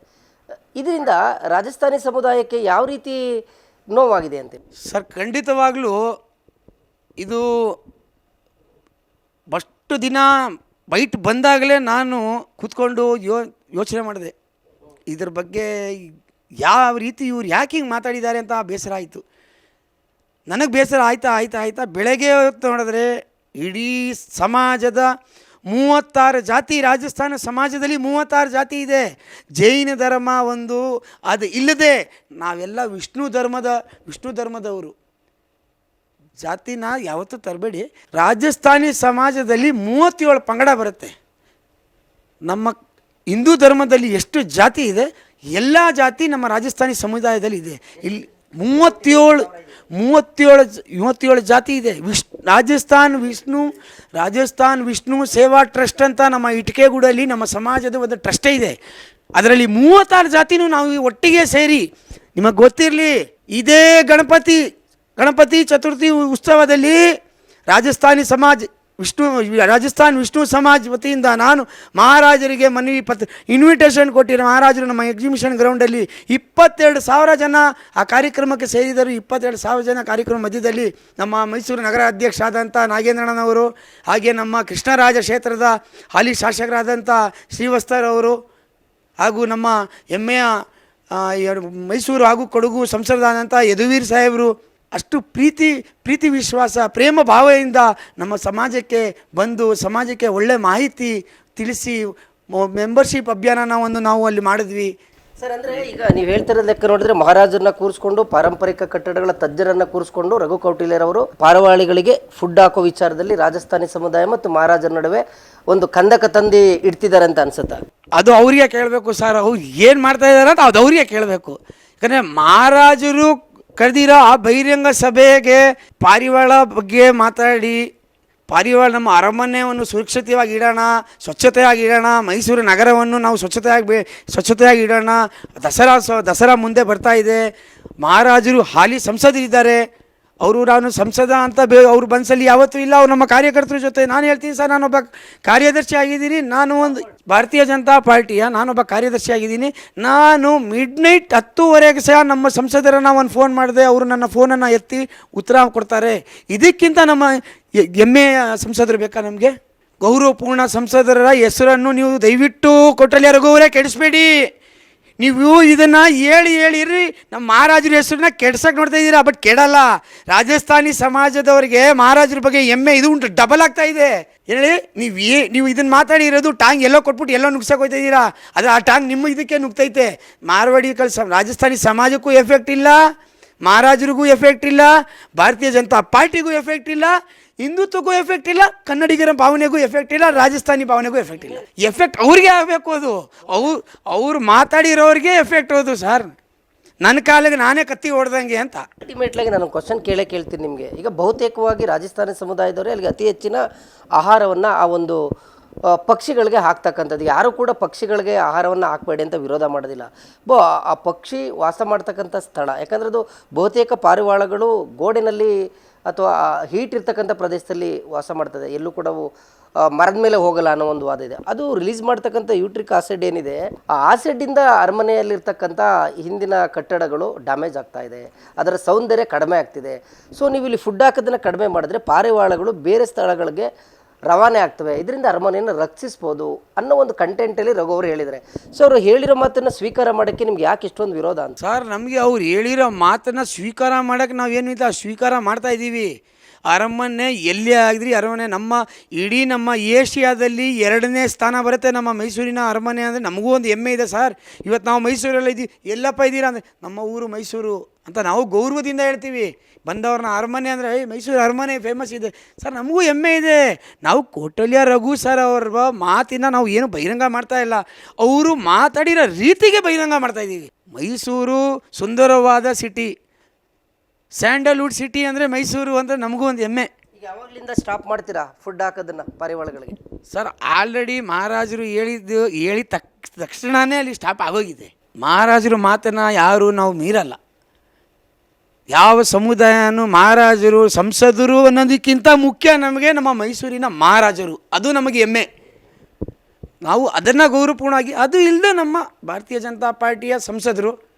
ಇದರಿಂದ ರಾಜಸ್ಥಾನಿ ಸಮುದಾಯಕ್ಕೆ ಯಾವ ರೀತಿ ನೋವಾಗಿದೆ ಅಂತ ಸರ್, ಖಂಡಿತವಾಗಲೂ ಇದು ಅಷ್ಟು ದಿನ ಬೈಟ್ ಬಂದಾಗಲೇ ನಾನು ಕೂತ್ಕೊಂಡು ಯೋ, ಯೋಚನೆ ಮಾಡಿದೆ. ಇದ್ರ ಬಗ್ಗೆ ಯಾವ ರೀತಿ ಇವ್ರು ಯಾಕೆ ಹಿಂಗೆ ಮಾತಾಡಿದ್ದಾರೆ ಅಂತ ಬೇಸರ ಆಯಿತು. ನನಗೆ ಬೇಸರ ಆಯ್ತಾ ಆಯ್ತಾ ಆಯ್ತಾ, ಬೆಳಗ್ಗೆ ಹೊತ್ತು ನೋಡಿದ್ರೆ ಇಡೀ ಸಮಾಜದ ಮೂವತ್ತಾರು ಜಾತಿ, ರಾಜಸ್ಥಾನ ಸಮಾಜದಲ್ಲಿ ಮೂವತ್ತಾರು ಜಾತಿ ಇದೆ. ಜೈನ ಧರ್ಮ ಒಂದು, ಅದು ಇಲ್ಲದೆ ನಾವೆಲ್ಲ ವಿಷ್ಣು ಧರ್ಮದ, ವಿಷ್ಣು ಧರ್ಮದವರು. ಜಾತಿನ ಯಾವತ್ತೂ ತರಬೇಡಿ. ರಾಜಸ್ಥಾನಿ ಸಮಾಜದಲ್ಲಿ ಮೂವತ್ತೇಳು ಪಂಗಡ ಬರುತ್ತೆ. ನಮ್ಮ ಹಿಂದೂ ಧರ್ಮದಲ್ಲಿ ಎಷ್ಟು ಜಾತಿ ಇದೆ, ಎಲ್ಲ ಜಾತಿ ನಮ್ಮ ರಾಜಸ್ಥಾನಿ ಸಮುದಾಯದಲ್ಲಿ ಇದೆ. ಇಲ್ಲಿ ಮೂವತ್ತೇಳು ಮೂವತ್ತೇಳು ಮೂವತ್ತೇಳು ಜಾತಿ ಇದೆ. ವಿಶ್, ರಾಜಸ್ಥಾನ್ ವಿಷ್ಣು ರಾಜಸ್ಥಾನ್ ವಿಷ್ಣು ಸೇವಾ ಟ್ರಸ್ಟ್ ಅಂತ ನಮ್ಮ ಇಟ್ಕೆಗೂಡಲ್ಲಿ ನಮ್ಮ ಸಮಾಜದ ಒಂದು ಟ್ರಸ್ಟೇ ಇದೆ. ಅದರಲ್ಲಿ ಮೂವತ್ತಾರು ಜಾತಿನೂ ನಾವು ಒಟ್ಟಿಗೆ ಸೇರಿ, ನಿಮಗೆ ಗೊತ್ತಿರಲಿ, ಇದೇ ಗಣಪತಿ ಗಣಪತಿ ಚತುರ್ಥಿ ಉತ್ಸವದಲ್ಲಿ ರಾಜಸ್ಥಾನಿ ಸಮಾಜ್ ವಿಷ್ಣು, ರಾಜಸ್ಥಾನ್ ವಿಷ್ಣು ಸಮಾಜ್ ವತಿಯಿಂದ ನಾನು ಮಹಾರಾಜರಿಗೆ ಮನವಿ ಪತ್ರ ಇನ್ವಿಟೇಷನ್ ಕೊಟ್ಟಿರೋ ಮಹಾರಾಜರು ನಮ್ಮ ಎಕ್ಸಿಬಿಷನ್ ಗ್ರೌಂಡಲ್ಲಿ ಇಪ್ಪತ್ತೆರಡು ಸಾವಿರ ಜನ ಆ ಕಾರ್ಯಕ್ರಮಕ್ಕೆ ಸೇರಿದರು. ಇಪ್ಪತ್ತೆರಡು ಸಾವಿರ ಜನ ಕಾರ್ಯಕ್ರಮ ಮಧ್ಯದಲ್ಲಿ ನಮ್ಮ ಮೈಸೂರು ನಗರ ಅಧ್ಯಕ್ಷ ಆದಂಥ ನಾಗೇಂದ್ರಣ್ಣನವರು, ಹಾಗೆ ನಮ್ಮ ಕೃಷ್ಣರಾಜ ಕ್ಷೇತ್ರದ ಹಾಲಿ ಶಾಸಕರಾದಂಥ ಶ್ರೀವಸ್ತರವರು ಹಾಗೂ ನಮ್ಮ ಹೆಮ್ಮೆಯ ಮೈಸೂರು ಹಾಗೂ ಕೊಡಗು ಸಂಸದಾದಂಥ ಯದುವೀರ್ ಸಾಹೇಬರು ಅಷ್ಟು ಪ್ರೀತಿ ಪ್ರೀತಿ ವಿಶ್ವಾಸ ಪ್ರೇಮ ಭಾವದಿಂದ ನಮ್ಮ ಸಮಾಜಕ್ಕೆ ಬಂದು ಸಮಾಜಕ್ಕೆ ಒಳ್ಳೆ ಮಾಹಿತಿ ತಿಳಿಸಿ ಮೆಂಬರ್ಶಿಪ್ ಅಭಿಯಾನ ಒಂದು ನಾವು ಅಲ್ಲಿ ಮಾಡಿದ್ವಿ. ಸರ್ ಅಂದರೆ ಈಗ ನೀವು ಹೇಳ್ತಿರೋ ಲೆಕ್ಕ ನೋಡಿದ್ರೆ ಮಹಾರಾಜರನ್ನ ಕೂರಿಸ್ಕೊಂಡು ಪಾರಂಪರಿಕ ಕಟ್ಟಡಗಳ ತಜ್ಞರನ್ನು ಕೂರಿಸ್ಕೊಂಡು ರಘು ಕೌಟಿಲ್ಯರವರು ಪಾರವಾಳಿಗಳಿಗೆ ಫುಡ್ ಹಾಕೋ ವಿಚಾರದಲ್ಲಿ ರಾಜಸ್ಥಾನಿ ಸಮುದಾಯ ಮತ್ತು ಮಹಾರಾಜರ ನಡುವೆ ಒಂದು ಕಂದಕ ತಂದಿ ಇಡ್ತಿದ್ದಾರೆ ಅಂತ ಅನ್ಸುತ್ತೆ? ಅದು ಅವರಿಗೆ ಕೇಳಬೇಕು ಸರ್. ಅವ್ರು ಏನು ಮಾಡ್ತಾ ಇದ್ದಾರೆ ಅಂತ ಅದು ಅವರಿಗೆ ಕೇಳಬೇಕು. ಯಾಕಂದರೆ ಮಹಾರಾಜರು ಕರೆದಿರೋ ಆ ಬಹಿರಂಗ ಸಭೆಗೆ ಪಾರಿವಾಳ ಬಗ್ಗೆ ಮಾತಾಡಿ, ಪಾರಿವಾಳ ನಮ್ಮ ಅರಮನೆಯನ್ನು ಸುರಕ್ಷಿತವಾಗಿ ಇಡೋಣ, ಸ್ವಚ್ಛತೆಯಾಗಿ ಇಡೋಣ, ಮೈಸೂರು ನಗರವನ್ನು ನಾವು ಸ್ವಚ್ಛತೆಯಾಗಿ ಬೆ, ಸ್ವಚ್ಛತೆಯಾಗಿ ಇಡೋಣ. ದಸರಾ ಸ, ದಸರಾ ಮುಂದೆ ಬರ್ತಾ ಇದೆ. ಮಹಾರಾಜರು ಹಾಲಿ ಸಂಸದರಿದ್ದಾರೆ. ಅವರು, ನಾನು ಸಂಸದ ಅಂತ ಬೇ ಅವ್ರು ಬನ್ಸಲ್ಲಿ ಯಾವತ್ತೂ ಇಲ್ಲ. ಅವ್ರು ನಮ್ಮ ಕಾರ್ಯಕರ್ತರ ಜೊತೆ. ನಾನು ಹೇಳ್ತೀನಿ, ಸರ್, ನಾನೊಬ್ಬ ಕಾರ್ಯದರ್ಶಿ ಆಗಿದ್ದೀನಿ. ನಾನು ಒಂದು ಭಾರತೀಯ ಜನತಾ ಪಾರ್ಟಿಯ ನಾನೊಬ್ಬ ಕಾರ್ಯದರ್ಶಿ ಆಗಿದ್ದೀನಿ. ನಾನು ಮಿಡ್ ನೈಟ್ ಹತ್ತುವರೆಗೆ ಸಹ ನಮ್ಮ ಸಂಸದರನ್ನು ಒಂದು ಫೋನ್ ಮಾಡಿದೆ. ಅವರು ನನ್ನ ಫೋನನ್ನು ಎತ್ತಿ ಉತ್ತರ ಕೊಡ್ತಾರೆ. ಇದಕ್ಕಿಂತ ನಮ್ಮ ಹೆಮ್ಮೆಯ ಸಂಸದರು ಬೇಕಾ ನಮಗೆ? ಗೌರವಪೂರ್ಣ ಸಂಸದರ ಹೆಸರನ್ನು ನೀವು ದಯವಿಟ್ಟು ಕೊಟ್ಟಲ್ಲಿ ರಘುವರೇ ಕೆಡಿಸ್ಬೇಡಿ. ನೀವು ಇದನ್ನು ಹೇಳಿ ಹೇಳಿರಿ ನಮ್ಮ ಮಹಾರಾಜರ ಹೆಸರನ್ನ ಕೆಡ್ಸಕ್ಕೆ ನೋಡ್ತಾ ಇದ್ದೀರಾ? ಬಟ್ ಕೆಡಲ್ಲ. ರಾಜಸ್ಥಾನಿ ಸಮಾಜದವರಿಗೆ ಮಹಾರಾಜರ ಬಗ್ಗೆ ಹೆಮ್ಮೆ ಇದು ಉಂಟು. ಡಬಲ್ ಆಗ್ತಾ ಇದೆ. ಹೇಳಿ, ನೀವು ಏ, ನೀವು ಇದನ್ನ ಮಾತಾಡಿರೋದು ಟಾಂಗ್ ಎಲ್ಲೋ ಕೊಟ್ಬಿಟ್ಟು ಎಲ್ಲೋ ನುಗ್ಸಕ್ಕೆ ಹೋಗ್ತಾ ಇದ್ದೀರಾ? ಅದು ಆ ಟಾಂಗ್ ನಿಮ್ಮ ಇದಕ್ಕೆ ನುಗ್ತೈತೆ. ಮಾರ್ವಾಡಿ ಕಲ್ ರಾಜಸ್ಥಾನಿ ಸಮಾಜಕ್ಕೂ ಎಫೆಕ್ಟ್ ಇಲ್ಲ. ಮಹಾರಾಜರಿಗೂ ಎಫೆಕ್ಟ್ ಇಲ್ಲ, ಭಾರತೀಯ ಜನತಾ ಪಾರ್ಟಿಗೂ ಎಫೆಕ್ಟ್ ಇಲ್ಲ, ಹಿಂದುತ್ವಕ್ಕೂ ಎಫೆಕ್ಟ್ ಇಲ್ಲ, ಕನ್ನಡಿಗರ ಭಾವನೆಗೂ ಎಫೆಕ್ಟ್ ಇಲ್ಲ, ರಾಜಸ್ಥಾನಿ ಭಾವನೆಗೂ ಎಫೆಕ್ಟ್ ಇಲ್ಲ. ಎಫೆಕ್ಟ್ ಅವ್ರಿಗೆ ಆಗಬೇಕು ಅದು. ಅವ್ರು ಅವ್ರು ಮಾತಾಡಿರೋರಿಗೆ ಎಫೆಕ್ಟ್ ಅದು ಸರ್ ನನ್ನ ಕಾಲಿಗೆ ನಾನೇ ಕತ್ತಿ ಹೊಡೆದಂಗೆ ಅಂತ. ಅಲ್ಟಿಮೇಟ್ಲಾಗಿ ನಾನು ಕ್ವಶನ್ ಕೇಳೇ ಕೇಳ್ತೀನಿ ನಿಮಗೆ. ಈಗ ಬಹುತೇಕವಾಗಿ ರಾಜಸ್ಥಾನಿ ಸಮುದಾಯದವರೇ ಅಲ್ಲಿಗೆ ಅತಿ ಹೆಚ್ಚಿನ ಆಹಾರವನ್ನು ಆ ಒಂದು ಪಕ್ಷಿಗಳಿಗೆ ಹಾಕ್ತಕ್ಕಂಥದ್ದು. ಯಾರು ಕೂಡ ಪಕ್ಷಿಗಳಿಗೆ ಆಹಾರವನ್ನು ಹಾಕಬೇಡಿ ಅಂತ ವಿರೋಧ ಮಾಡೋದಿಲ್ಲ. ಬೋ, ಆ ಪಕ್ಷಿ ವಾಸ ಮಾಡ್ತಕ್ಕಂಥ ಸ್ಥಳ. ಯಾಕಂದರೆ ಅದು ಬಹುತೇಕ ಪಾರಿವಾಳಗಳು ಗೋಡೆನಲ್ಲಿ ಅಥವಾ ಹೀಟ್ ಇರ್ತಕ್ಕಂಥ ಪ್ರದೇಶದಲ್ಲಿ ವಾಸ ಮಾಡ್ತದೆ. ಎಲ್ಲೂ ಕೂಡ ಮರದ ಮೇಲೆ ಹೋಗಲ್ಲ ಅನ್ನೋ ಒಂದು ವಾದ ಇದೆ. ಅದು ರಿಲೀಸ್ ಮಾಡ್ತಕ್ಕಂಥ ಯೂಟ್ರಿಕ್ ಆಸಿಡ್ ಏನಿದೆ, ಆ ಆಸಿಡ್ಡಿಂದ ಅರಮನೆಯಲ್ಲಿರ್ತಕ್ಕಂಥ ಹಿಂದಿನ ಕಟ್ಟಡಗಳು ಡ್ಯಾಮೇಜ್ ಆಗ್ತಾ ಇದೆ. ಅದರ ಸೌಂದರ್ಯ ಕಡಿಮೆ ಆಗ್ತಿದೆ. ಸೊ, ನೀವು ಇಲ್ಲಿ ಫುಡ್ ಹಾಕೋದನ್ನ ಕಡಿಮೆ ಮಾಡಿದ್ರೆ ಪಾರಿವಾಳಗಳು ಬೇರೆ ಸ್ಥಳಗಳಿಗೆ ರವಾನೆ ಆಗ್ತವೆ. ಇದರಿಂದ ಅರಮನೆಯನ್ನು ರಕ್ಷಿಸ್ಬೋದು ಅನ್ನೋ ಒಂದು ಕಂಟೆಂಟಲ್ಲಿ ರಘು ಅವರು ಹೇಳಿದ್ದಾರೆ. ಸೊ ಅವರು ಹೇಳಿರೋ ಮಾತನ್ನು ಸ್ವೀಕಾರ ಮಾಡೋಕ್ಕೆ ನಿಮ್ಗೆ ಯಾಕೆ ಇಷ್ಟೊಂದು ವಿರೋಧ ಅಂತ? ಸರ್, ನಮಗೆ ಅವ್ರು ಹೇಳಿರೋ ಮಾತನ್ನು ಸ್ವೀಕಾರ ಮಾಡೋಕ್ಕೆ ನಾವೇನಿಲ್ಲ, ಸ್ವೀಕಾರ ಮಾಡ್ತಾ ಇದ್ದೀವಿ. ಅರಮನೆ ಎಲ್ಲೇ ಆಗಿದ್ರಿ? ಅರಮನೆ ನಮ್ಮ ಇಡೀ ನಮ್ಮ ಏಷ್ಯಾದಲ್ಲಿ ಎರಡನೇ ಸ್ಥಾನ ಬರುತ್ತೆ ನಮ್ಮ ಮೈಸೂರಿನ ಅರಮನೆ ಅಂದರೆ ನಮಗೂ ಒಂದು ಹೆಮ್ಮೆ ಇದೆ ಸರ್. ಇವತ್ತು ನಾವು ಮೈಸೂರಲ್ಲಿ ಇದ್ದೀವಿ. ಎಲ್ಲಪ್ಪ ಇದ್ದೀರಾ ಅಂದರೆ ನಮ್ಮ ಊರು ಮೈಸೂರು ಅಂತ ನಾವು ಗೌರವದಿಂದ ಹೇಳ್ತೀವಿ. ಬಂದವ್ರನ್ನ ಅರಮನೆ ಅಂದರೆ ಮೈಸೂರು ಅರಮನೆ ಫೇಮಸ್ ಇದೆ. ಸರ್, ನಮಗೂ ಹೆಮ್ಮೆ ಇದೆ. ನಾವು ಕೋಟಲ್ಯ ರಘು ಸರ್ ಅವ್ರ ಮಾತಿನ ನಾವು ಏನು ಬಹಿರಂಗ ಮಾಡ್ತಾ ಇಲ್ಲ. ಅವರು ಮಾತಾಡಿರೋ ರೀತಿಗೆ ಬಹಿರಂಗ ಮಾಡ್ತಾ ಇದ್ದೀವಿ. ಮೈಸೂರು ಸುಂದರವಾದ ಸಿಟಿ ಸ್ಯಾಂಡಲ್ವುಡ್ ಸಿಟಿ ಅಂದರೆ ಮೈಸೂರು ಅಂದರೆ ನಮಗೂ ಒಂದು ಹೆಮ್ಮೆ. ಈಗ ಯಾವಾಗಲಿಂದ ಸ್ಟಾಪ್ ಮಾಡ್ತೀರಾ ಫುಡ್ ಹಾಕೋದನ್ನ ಪಾರಿವಾಳಗಳಿಗೆ ಸರ್ ಆಲ್ರೆಡಿ ಮಹಾರಾಜರು ಹೇಳಿದ್ದು ಹೇಳಿದ ತಕ್ ತಕ್ಷಣವೇ ಅಲ್ಲಿ ಸ್ಟಾಪ್ ಆಗೋಗಿದೆ. ಮಹಾರಾಜರು ಮಾತನ್ನು ಯಾರು ನಾವು ಮೀರಲ್ಲ. ಯಾವ ಸಮುದಾಯನೂ ಮಹಾರಾಜರು ಸಂಸದರು ಅನ್ನೋದಕ್ಕಿಂತ ಮುಖ್ಯ ನಮಗೆ ನಮ್ಮ ಮೈಸೂರಿನ ಮಹಾರಾಜರು. ಅದು ನಮಗೆ ಹೆಮ್ಮೆ. ನಾವು ಅದನ್ನು ಗೌರವಪೂರ್ಣವಾಗಿ ಅದು ಇಲ್ಲದೆ ನಮ್ಮ ಭಾರತೀಯ ಜನತಾ ಪಾರ್ಟಿಯ ಸಂಸದರು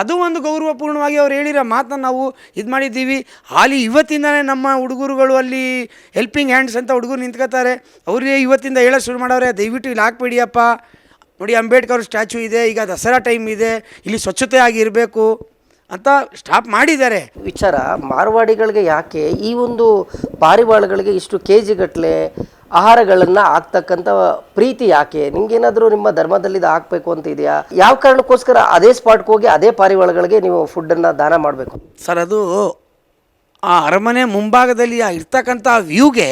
ಅದು ಒಂದು ಗೌರವಪೂರ್ಣವಾಗಿ ಅವ್ರು ಹೇಳಿರೋ ಮಾತನ್ನ ನಾವು ಇದು ಮಾಡಿದ್ದೀವಿ. ಹಾಲಿ ಇವತ್ತಿಂದನೇ ನಮ್ಮ ಹುಡುಗರುಗಳು ಅಲ್ಲಿ ಹೆಲ್ಪಿಂಗ್ ಹ್ಯಾಂಡ್ಸ್ ಅಂತ ಹುಡುಗರು ನಿಂತ್ಕೋತಾರೆ ಅವರಿಗೆ ಇವತ್ತಿಂದ ಹೇಳೋ ಶುರು ಮಾಡವ್ರೆ, ದಯವಿಟ್ಟು ಇಲ್ಲಿ ಹಾಕ್ಬೇಡಿಯಪ್ಪ. ನೋಡಿ, ಅಂಬೇಡ್ಕರ್ ಸ್ಟ್ಯಾಚು ಇದೆ, ಈಗ ದಸರಾ ಟೈಮ್ ಇದೆ, ಇಲ್ಲಿ ಸ್ವಚ್ಛತೆ ಆಗಿರಬೇಕು ಅಂತ ಸ್ಟಾಪ್ ಮಾಡಿದ್ದಾರೆ. ವಿಚಾರ, ಮಾರ್ವಾಡಿಗಳಿಗೆ ಯಾಕೆ ಈ ಒಂದು ಪಾರಿವಾಳಗಳಿಗೆ ಇಷ್ಟು ಕೆ ಜಿಗಟ್ಟಲೆ ಆಹಾರಗಳನ್ನು ಹಾಕ್ತಕ್ಕಂಥ ಪ್ರೀತಿ ಯಾಕೆ? ನಿಮ್ಗೇನಾದರೂ ನಿಮ್ಮ ಧರ್ಮದಲ್ಲಿ ಇದು ಹಾಕಬೇಕು ಅಂತ ಇದೆಯಾ? ಯಾವ ಕಾರಣಕ್ಕೋಸ್ಕರ ಅದೇ ಸ್ಪಾಟ್ಗೆ ಹೋಗಿ ಅದೇ ಪಾರಿವಾಳಗಳಿಗೆ ನೀವು ಫುಡ್ಡನ್ನು ದಾನ ಮಾಡಬೇಕು? ಸರ್, ಅದು ಆ ಅರಮನೆ ಮುಂಭಾಗದಲ್ಲಿ ಆ ಇರ್ತಕ್ಕಂಥ ವ್ಯೂಗೆ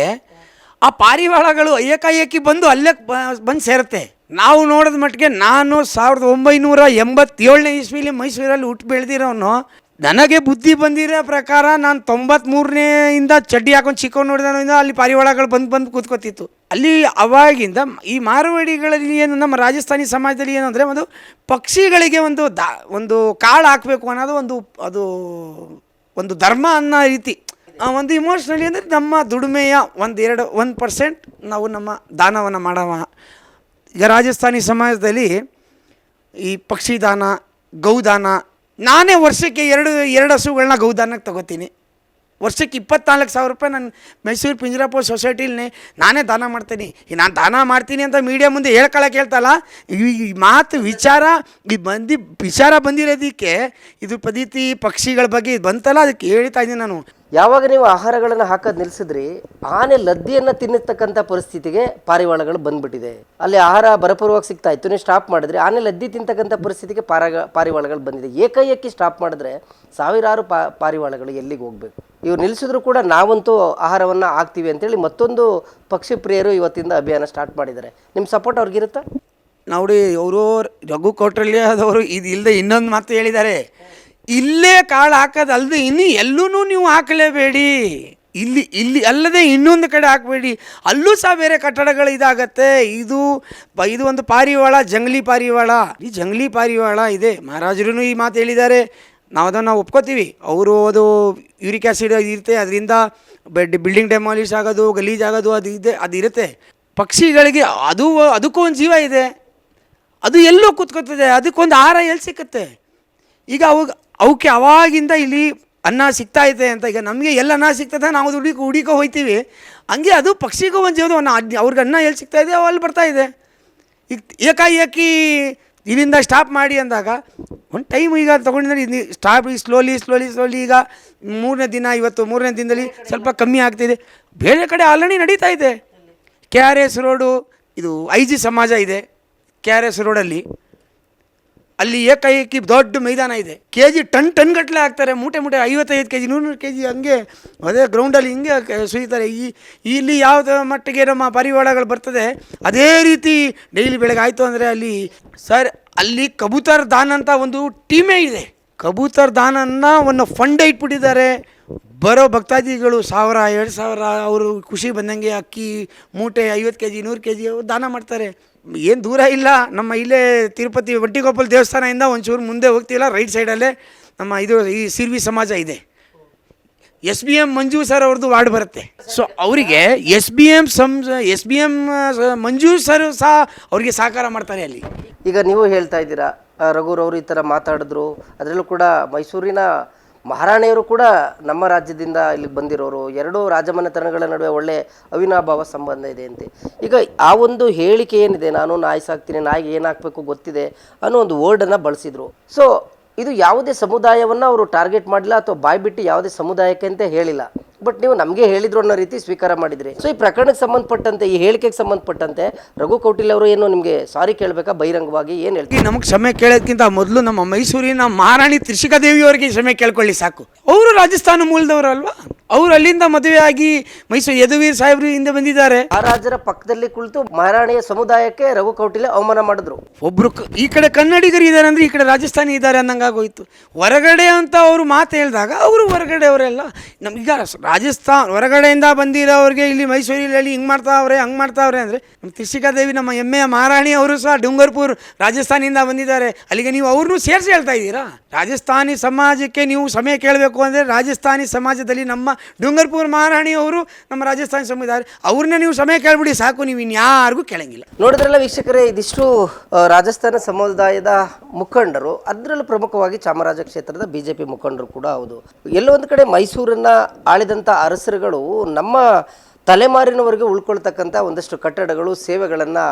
ಆ ಪಾರಿವಾಳಗಳು ಏಕಾಏಕಿ ಬಂದು ಅಲ್ಲೇ ಬಂದು ಸೇರುತ್ತೆ. ನಾವು ನೋಡಿದ ಮಟ್ಟಿಗೆ ನಾನು ಸಾವಿರದ ಒಂಬೈನೂರ ಎಂಬತ್ತೇಳನೇ ಇಸ್ವಿಲಿ ಮೈಸೂರಲ್ಲಿ ಹುಟ್ಟು ಬೆಳೆದಿರೋನು. ನನಗೆ ಬುದ್ಧಿ ಬಂದಿರೋ ಪ್ರಕಾರ ನಾನು ತೊಂಬತ್ತ್ಮೂರನೇಯಿಂದ ಚಡ್ಡಿ ಹಾಕೊಂಡು ಚಿಕ್ಕವ್ ನೋಡಿದಾನಿಂದ ಅಲ್ಲಿ ಪಾರಿವಾಳಗಳು ಬಂದು ಬಂದು ಕೂತ್ಕೋತಿತ್ತು. ಅಲ್ಲಿ ಅವಾಗಿಂದ ಈ ಮಾರುವಡಿಗಳಲ್ಲಿ ಏನು ನಮ್ಮ ರಾಜಸ್ಥಾನಿ ಸಮಾಜದಲ್ಲಿ ಏನು ಒಂದು ಪಕ್ಷಿಗಳಿಗೆ ಒಂದು ದಾ, ಒಂದು ಕಾಳು ಹಾಕಬೇಕು ಅನ್ನೋದು ಒಂದು ಅದು ಒಂದು ಧರ್ಮ ಅನ್ನೋ ರೀತಿ. ಒಂದು ಇಮೋಷ್ನಲಿ ಅಂದರೆ ನಮ್ಮ ದುಡಿಮೆಯ ಒಂದು ಎರಡು, ಒಂದು ಪರ್ಸೆಂಟ್ ನಾವು ನಮ್ಮ ದಾನವನ್ನು ಮಾಡೋಣ ಈಗ ರಾಜಸ್ಥಾನಿ ಸಮಾಜದಲ್ಲಿ ಈ ಪಕ್ಷಿದಾನ, ಗೌದಾನ ನಾನೇ ವರ್ಷಕ್ಕೆ ಎರಡು ಎರಡು ಹಸುಗಳನ್ನ ಗೌದಾನಕ್ಕೆ ತಗೋತೀನಿ. ವರ್ಷಕ್ಕೆ ಇಪ್ಪತ್ನಾಲ್ಕು ಸಾವಿರ ರೂಪಾಯಿ ನಾನು ಮೈಸೂರು ಪಿಂಜರಾಪು ಸೊಸೈಟಿಲಿ ನಾನೇ ದಾನ ಮಾಡ್ತೀನಿ. ನಾನು ದಾನ ಮಾಡ್ತೀನಿ ಅಂತ ಮೀಡಿಯಾ ಮುಂದೆ ಹೇಳ್ಕೊಳಕ್ಕೆ ಹೇಳ್ತಲ್ಲ? ಈ ಮಾತು ವಿಚಾರ, ಈ ಬಂದು, ವಿಚಾರ ಬಂದಿರೋದಕ್ಕೆ ಇದು ಪದ್ಧತಿ ಪಕ್ಷಿಗಳ ಬಗ್ಗೆ ಇದು ಬಂತಲ್ಲ? ಅದಕ್ಕೆ ಹೇಳ್ತಾ ಇದ್ದೀನಿ ನಾನು. ಯಾವಾಗ ನೀವು ಆಹಾರಗಳನ್ನು ಹಾಕೋದು ನಿಲ್ಲಿಸಿದ್ರಿ ಆನೆ ಲದ್ದಿಯನ್ನು ತಿನ್ನತಕ್ಕಂಥ ಪರಿಸ್ಥಿತಿಗೆ ಪಾರಿವಾಳಗಳು ಬಂದ್ಬಿಟ್ಟಿದೆ. ಅಲ್ಲಿ ಆಹಾರ ಬರಪೂರ್ವಾಗಿ ಸಿಗ್ತಾ ಇತ್ತು, ನೀವು ಸ್ಟಾಪ್ ಮಾಡಿದ್ರೆ, ಆನೆ ಲದ್ದಿ ತಿಂತಕ್ಕಂಥ ಪರಿಸ್ಥಿತಿಗೆ ಪಾರಾಗ, ಪಾರಿವಾಳಗಳು ಬಂದಿದೆ. ಏಕೈಕಿ ಸ್ಟಾಪ್ ಮಾಡಿದ್ರೆ ಸಾವಿರಾರು ಪಾ, ಪಾರಿವಾಳಗಳು ಎಲ್ಲಿಗೆ ಹೋಗ್ಬೇಕು? ಇವ್ರು ನಿಲ್ಲಿಸಿದ್ರು ಕೂಡ ನಾವಂತೂ ಆಹಾರವನ್ನು ಹಾಕ್ತೀವಿ ಅಂತೇಳಿ ಮತ್ತೊಂದು ಪಕ್ಷಿ ಪ್ರಿಯರು ಇವತ್ತಿಂದ ಅಭಿಯಾನ ಸ್ಟಾರ್ಟ್ ಮಾಡಿದ್ದಾರೆ. ನಿಮ್ಮ ಸಪೋರ್ಟ್ ಅವ್ರಿಗಿರುತ್ತಾ? ನೋಡಿ ಅವರು ರಘು ಕೌಟಲ್ಯದವರು ಇದು ಇಲ್ಲದೆ ಇನ್ನೊಂದು ಮಾತು ಹೇಳಿದ್ದಾರೆ. ಇಲ್ಲೇ ಕಾಳು ಹಾಕೋದಲ್ಲದೆ ಇನ್ನು ಎಲ್ಲೂ ನೀವು ಹಾಕಲೇಬೇಡಿ. ಇಲ್ಲಿ ಇಲ್ಲಿ ಅಲ್ಲದೆ ಇನ್ನೊಂದು ಕಡೆ ಹಾಕಬೇಡಿ. ಅಲ್ಲೂ ಸಹ ಬೇರೆ ಕಟ್ಟಡಗಳು ಇದಾಗತ್ತೆ. ಇದು ಇದು ಒಂದು ಪಾರಿವಾಳ, ಜಂಗ್ಲಿ ಪಾರಿವಾಳ. ಈ ಜಂಗ್ಲಿ ಪಾರಿವಾಳ ಇದೆ. ಮಹಾರಾಜರು ಈ ಮಾತು ಹೇಳಿದ್ದಾರೆ. ನಾವು ಅದನ್ನು ಒಪ್ಕೋತೀವಿ. ಅವರು ಅದು ಯೂರಿಕ್ ಆ್ಯಸಿಡ್ ಇರುತ್ತೆ. ಅದರಿಂದ ಬೆಡ್, ಬಿಲ್ಡಿಂಗ್ ಡೆಮಾಲಿಷ್ ಆಗೋದು, ಗಲೀಜ್ ಆಗೋದು, ಅದು ಇದೆ, ಅದು ಇರುತ್ತೆ. ಪಕ್ಷಿಗಳಿಗೆ ಅದು, ಅದಕ್ಕೂ ಒಂದು ಜೀವ ಇದೆ. ಅದು ಎಲ್ಲೋ ಕೂತ್ಕೋತದೆ ಅದಕ್ಕೊಂದು ಆಹಾರ ಎಲ್ಲಿ ಸಿಕ್ಕತ್ತೆ? ಈಗ ಅವಾಗ ಅವಕ್ಕೆ ಅವಾಗಿಂದ ಇಲ್ಲಿ ಅನ್ನ ಸಿಗ್ತಾ ಇದೆ ಅಂತ ಈಗ ನಮಗೆ ಎಲ್ಲ ಅನ್ನ ಸಿಗ್ತದೆ ನಾವು ಹುಡುಕಿ ಹುಡುಕೋ ಹೋಗ್ತೀವಿ ಹಂಗೆ ಅದು ಪಕ್ಷಿಗೂ ಒಂದು ಜೀವನ ಅನ್ನ ಅವ್ರಿಗೆ ಅನ್ನ ಎಲ್ಲಿ ಸಿಗ್ತಾ ಇದೆ ಅಲ್ಲಿ ಬರ್ತಾ ಇದೆ. ಈಗ ಏಕಾಏಕಿ ಇಲ್ಲಿಂದ ಸ್ಟಾಪ್ ಮಾಡಿ ಅಂದಾಗ ಒಂದು ಟೈಮ್ ಈಗ ತೊಗೊಂಡಿದ್ರೆ ಇದು ಸ್ಟಾಪ್ ಸ್ಲೋಲಿ ಸ್ಲೋಲಿ ಸ್ಲೋಲಿ ಈಗ ಮೂರನೇ ದಿನ ಇವತ್ತು ಮೂರನೇ ದಿನದಲ್ಲಿ ಸ್ವಲ್ಪ ಕಮ್ಮಿ ಆಗ್ತಿದೆ ಬೇರೆ ಕಡೆ ಆಲ್ರೆಡಿ ನಡೀತಾ ಇದೆ. ಕೆ ಆರ್ ಎಸ್ ರೋಡು ಇದು ಐ ಜಿ ಸಮಾಜ ಇದೆ. ಕೆ ಆರ್ ಎಸ್ ರೋಡಲ್ಲಿ ಅಲ್ಲಿ ಏಕಾಏಕಿ ದೊಡ್ಡ ಮೈದಾನ ಇದೆ. ಕೆ ಜಿ ಟನ್ ಟನ್ ಗಟ್ಟಲೆ ಹಾಕ್ತಾರೆ. ಮೂಟೆ ಮೂಟೆ ಐವತ್ತೈದು ಕೆ ಜಿ ನೂರು ಕೆ ಜಿ ಹಂಗೆ. ಅದೇ ಗ್ರೌಂಡಲ್ಲಿ ಹಿಂಗೆ ಸುಯ್ತಾರೆ ಈ, ಇಲ್ಲಿ ಯಾವ ಮಟ್ಟಿಗೆ ನಮ್ಮ ಪರಿವಾಳಗಳು ಬರ್ತದೆ, ಅದೇ ರೀತಿ ಡೈಲಿ ಬೆಳಗ್ಗೆ ಆಯಿತು ಅಂದರೆ ಅಲ್ಲಿ ಸರ್, ಅಲ್ಲಿ ಕಬೂತರ್ ದಾನ್ ಅಂತ ಒಂದು ಟೀಮೇ ಇದೆ. ಕಬೂತರ್ ದಾನನ್ನು ಒಂದು ಫಂಡ್ ಇಟ್ಬಿಟ್ಟಿದ್ದಾರೆ. ಬರೋ ಭಕ್ತಾದಿಗಳು ಸಾವಿರ, ಎರಡು ಸಾವಿರ, ಅವರು ಖುಷಿ ಬಂದಂಗೆ ಅಕ್ಕಿ, ಮೂಟೆ ಐವತ್ತು ಕೆ ಜಿ ನೂರು ಕೆ ಜಿ ದಾನ ಮಾಡ್ತಾರೆ. ಏನು ದೂರ ಇಲ್ಲ. ನಮ್ಮ ಇಲ್ಲೇ ತಿರುಪತಿ ಒಂಟಿಗೊಪ್ಪಲ್ ದೇವಸ್ಥಾನದಿಂದ ಒಂಚೂರು ಮುಂದೆ ಹೋಗ್ತಿಲ್ಲ ರೈಟ್ ಸೈಡಲ್ಲೇ ನಮ್ಮ ಇದು ಈ ಸಿರ್ವಿ ಸಮಾಜ ಇದೆ. S B M Manju sir ಅವ್ರದ್ದು ವಾರ್ಡ್ ಬರುತ್ತೆ. ಸೊ ಅವರಿಗೆ ಎಸ್ ಬಿ ಎಂ ಸಂ S B M Manju sir ಸಹ ಅವರಿಗೆ ಸಹಕಾರ ಮಾಡ್ತಾರೆ ಅಲ್ಲಿ. ಈಗ ನೀವು ಹೇಳ್ತಾ ಇದ್ದೀರಾ ರಘುರವರು ಈ ಥರ ಮಾತಾಡಿದ್ರು, ಅದರಲ್ಲೂ ಕೂಡ ಮೈಸೂರಿನ ಮಹಾರಾಣಿಯವರು ಕೂಡ ನಮ್ಮ ರಾಜ್ಯದಿಂದ ಇಲ್ಲಿಗೆ ಬಂದಿರೋರು. ಎರಡೂ ರಾಜಮನೆತನಗಳ ನಡುವೆ ಒಳ್ಳೆ ಅವಿನಾಭಾವ ಸಂಬಂಧ ಇದೆ ಅಂತೆ. ಈಗ ಆ ಒಂದು ಹೇಳಿಕೆ ಏನಿದೆ, ನಾನು ನಾಯಿ ಸಾಕ್ತೀನಿ, ನಾಯಿಗೆ ಏನು ಹಾಕಬೇಕು ಗೊತ್ತಿದೆ ಅನ್ನೋ ಒಂದು ವರ್ಡನ್ನು ಬಳಸಿದರು. ಸೊ ಇದು ಯಾವುದೇ ಸಮುದಾಯವನ್ನು ಅವರು ಟಾರ್ಗೆಟ್ ಮಾಡಿಲ್ಲ ಅಥವಾ ಬಾಯ್ಬಿಟ್ಟು ಯಾವುದೇ ಸಮುದಾಯಕ್ಕೆ ಅಂತ ಹೇಳಿಲ್ಲ. ಬಟ್ ನೀವು ನಮಗೆ ಹೇಳಿದ್ರು ಅನ್ನೋ ರೀತಿ ಸ್ವೀಕಾರ ಮಾಡಿದ್ರಿ. ಸೊ ಈ ಪ್ರಕರಣಕ್ಕೆ ಸಂಬಂಧಪಟ್ಟಂತೆ, ಈ ಹೇಳಿಕೆಗೆ ಸಂಬಂಧಪಟ್ಟಂತೆ ರಘು ಕೌಟಿಲ್ ಅವರು ಏನು ನಿಮಗೆ ಸಾರಿ ಕೇಳಬೇಕಾ? ಬಹಿರಂಗವಾಗಿ ಏನು ಹೇಳ್ತೀವಿ ನಮಗೆ ಕ್ಷಮೆ ಕೇಳೋದಕ್ಕಿಂತ ಮೊದಲು ನಮ್ಮ ಮೈಸೂರಿನ ಮಹಾರಾಣಿ ತ್ರಿಷಿಕಾ ದೇವಿಯವರಿಗೆ ಕ್ಷಮೆ ಕೇಳ್ಕೊಳ್ಳಿ ಸಾಕು. ಅವರು ರಾಜಸ್ಥಾನ ಮೂಲದವರು ಅಲ್ವಾ ಅವರು ಅಲ್ಲಿಂದ ಮದುವೆ ಆಗಿ ಮೈಸೂರು ಯದುವೀರ್ ಸಾಹೇಬ್ರು ಹಿಂದೆ ಬಂದಿದ್ದಾರೆ. ಮಹಾರಾಜರ ಪಕ್ಕದಲ್ಲಿ ಕುಳಿತು ಮಹಾರಾಣಿಯ ಸಮುದಾಯಕ್ಕೆ ರಘು ಕೌಟಿಲ್ಯ ಅವಮಾನ ಮಾಡಿದ್ರು. ಒಬ್ರು ಕ- ಈ ಕಡೆ ಕನ್ನಡಿಗರು ಇದ್ದಾರೆ ಅಂದ್ರೆ ಈ ಕಡೆ ರಾಜಸ್ಥಾನಿ ಇದ್ದಾರೆ ಅನ್ನಂಗಾಗೋಯ್ತು ಹೊರಗಡೆ ಅಂತ ಅವರು ಮಾತು ಹೇಳಿದಾಗ ಅವರು ಹೊರಗಡೆ ಅವರೆಲ್ಲ ನಮ್ಗೀಗ ರಾಜಸ್ಥಾನ್ ಹೊರಗಡೆಯಿಂದ ಬಂದಿರೋರಿಗೆ ಇಲ್ಲಿ ಮೈಸೂರಲ್ಲಿ ಹಿಂಗೆ ಮಾಡ್ತಾವ್ರೆ ಹಂಗೆ ಮಾಡ್ತಾವ್ರೆ ಅಂದರೆ ನಮ್ಮ ತ್ರಿಷಿಕಾ ದೇವಿ ನಮ್ಮ ಹೆಮ್ಮೆಯ ಮಹಾರಾಣಿ ಅವರು ಸಹ ಡೂಂಗರ್ಪುರ್ ರಾಜಸ್ಥಾನಿಯಿಂದ ಬಂದಿದ್ದಾರೆ. ಅಲ್ಲಿಗೆ ನೀವು ಅವ್ರನ್ನೂ ಸೇರಿಸಿ ಹೇಳ್ತಾ ಇದ್ದೀರಾ? ರಾಜಸ್ಥಾನಿ ಸಮಾಜಕ್ಕೆ ನೀವು ಸಮಯ ಕೇಳಬೇಕು ಅಂದರೆ ರಾಜಸ್ಥಾನಿ ಸಮಾಜದಲ್ಲಿ ನಮ್ಮ ಡೂಂಗರ್ಪುರ್ ಮಹಾರಾಣಿ ಅವರು ನಮ್ಮ ರಾಜಸ್ಥಾನ ಸಮುದಾಯ ಅವ್ರನ್ನ ನೀವು ಸಮಯ ಕೇಳ್ಬಿಡಿ, ಸಾಕು, ನೀವು ಇನ್ಯಾರಿಗೂ ಕೇಳಂಗಿಲ್ಲ. ನೋಡಿದ್ರಲ್ಲ ವೀಕ್ಷಕರೇ, ಇದಿಷ್ಟು ರಾಜಸ್ಥಾನ ಸಮುದಾಯದ ಮುಖಂಡರು, ಅದರಲ್ಲೂ ಪ್ರಮುಖವಾಗಿ ಚಾಮರಾಜ ಕ್ಷೇತ್ರದ ಬಿಜೆಪಿ ಮುಖಂಡರು ಕೂಡ ಹೌದು. ಎಲ್ಲೊಂದು ಕಡೆ ಮೈಸೂರನ್ನ ಆಳಿದಂಥ ಅರಸರುಗಳು ನಮ್ಮ ತಲೆಮಾರಿನವರೆಗೆ ಉಳ್ಕೊಳ್ತಕ್ಕಂಥ ಒಂದಷ್ಟು ಕಟ್ಟಡಗಳು, ಸೇವೆಗಳನ್ನು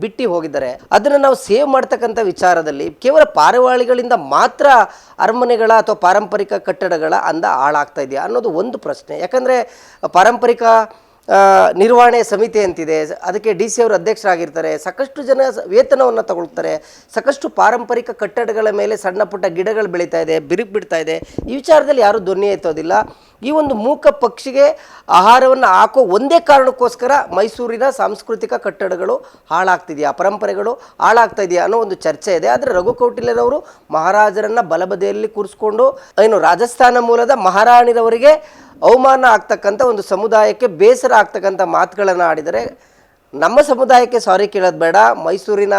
ಬಿಟ್ಟು ಹೋಗಿದ್ದಾರೆ. ಅದನ್ನು ನಾವು ಸೇವ್ ಮಾಡ್ತಕ್ಕಂಥ ವಿಚಾರದಲ್ಲಿ ಕೇವಲ ಪಾರಿವಾಳಿಗಳಿಂದ ಮಾತ್ರ ಅರಮನೆಗಳ ಅಥವಾ ಪಾರಂಪರಿಕ ಕಟ್ಟಡಗಳ ಅಂದ ಹಾಳಾಗ್ತಾ ಇದೆಯಾ ಅನ್ನೋದು ಒಂದು ಪ್ರಶ್ನೆ. ಯಾಕಂದರೆ ಪಾರಂಪರಿಕ ನಿರ್ವಹಣೆ ಸಮಿತಿ ಅಂತಿದೆ. ಅದಕ್ಕೆ ಡಿ ಸಿ ಅವರು ಅಧ್ಯಕ್ಷರಾಗಿರ್ತಾರೆ. ಸಾಕಷ್ಟು ಜನ ವೇತನವನ್ನು ತಗೊಳ್ತಾರೆ. ಸಾಕಷ್ಟು ಪಾರಂಪರಿಕ ಕಟ್ಟಡಗಳ ಮೇಲೆ ಸಣ್ಣ ಪುಟ್ಟ ಗಿಡಗಳು ಬೆಳೀತಾ ಇದೆ, ಬಿರುಕು ಬಿಡ್ತಾ ಇದೆ. ಈ ವಿಚಾರದಲ್ಲಿ ಯಾರೂ ಧ್ವನಿ ಎತ್ತೋದಿಲ್ಲ. ಈ ಒಂದು ಮೂಕ ಪಕ್ಷಿಗೆ ಆಹಾರವನ್ನು ಹಾಕೋ ಒಂದೇ ಕಾರಣಕ್ಕೋಸ್ಕರ ಮೈಸೂರಿನ ಸಾಂಸ್ಕೃತಿಕ ಕಟ್ಟಡಗಳು ಹಾಳಾಗ್ತಿದೆಯಾ, ಪರಂಪರೆಗಳು ಹಾಳಾಗ್ತಾ ಇದೆಯಾ ಅನ್ನೋ ಒಂದು ಚರ್ಚೆ ಇದೆ. ಆದರೆ ರಘು ಕೌಟಿಲ್ಯರವರು ಮಹಾರಾಜರನ್ನು ಬಲಬದಿಯಲ್ಲಿ ಕೂರಿಸ್ಕೊಂಡು, ಏನು ರಾಜಸ್ಥಾನ ಮೂಲದ ಮಹಾರಾಣಿರವರಿಗೆ ಅವಮಾನ ಆಗ್ತಕ್ಕಂಥ ಒಂದು ಸಮುದಾಯಕ್ಕೆ ಬೇಸರ ಆಗ್ತಕ್ಕಂಥ ಮಾತುಗಳನ್ನು ಆಡಿದರೆ ನಮ್ಮ ಸಮುದಾಯಕ್ಕೆ ಸಾರಿ ಕೇಳೋದು ಬೇಡ. ಮೈಸೂರಿನ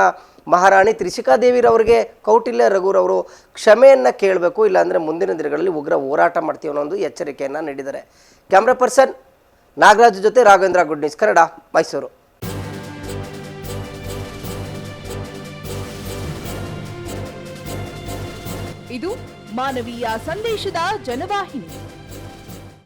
ಮಹಾರಾಣಿ ತ್ರಿಷಿಕಾದೇವಿರವರಿಗೆ ಕೌಟಿಲ್ಯ ರಘುರವರು ಕ್ಷಮೆಯನ್ನು ಕೇಳಬೇಕು, ಇಲ್ಲಾಂದರೆ ಮುಂದಿನ ದಿನಗಳಲ್ಲಿ ಉಗ್ರ ಹೋರಾಟ ಮಾಡ್ತೀವಿ ಅನ್ನೋ ಒಂದು ಎಚ್ಚರಿಕೆಯನ್ನು ನೀಡಿದ್ದಾರೆ. ಕ್ಯಾಮ್ರಾ ಪರ್ಸನ್ ನಾಗರಾಜ್ ಜೊತೆ ರಾಘವೇಂದ್ರ ಗುಡ್ ನ್ಯೂಸ್ ಕನ್ನಡ, ಮೈಸೂರು. ಇದು ಮಾನವೀಯ ಸಂದೇಶದ ಜನವಾಹಿನಿ.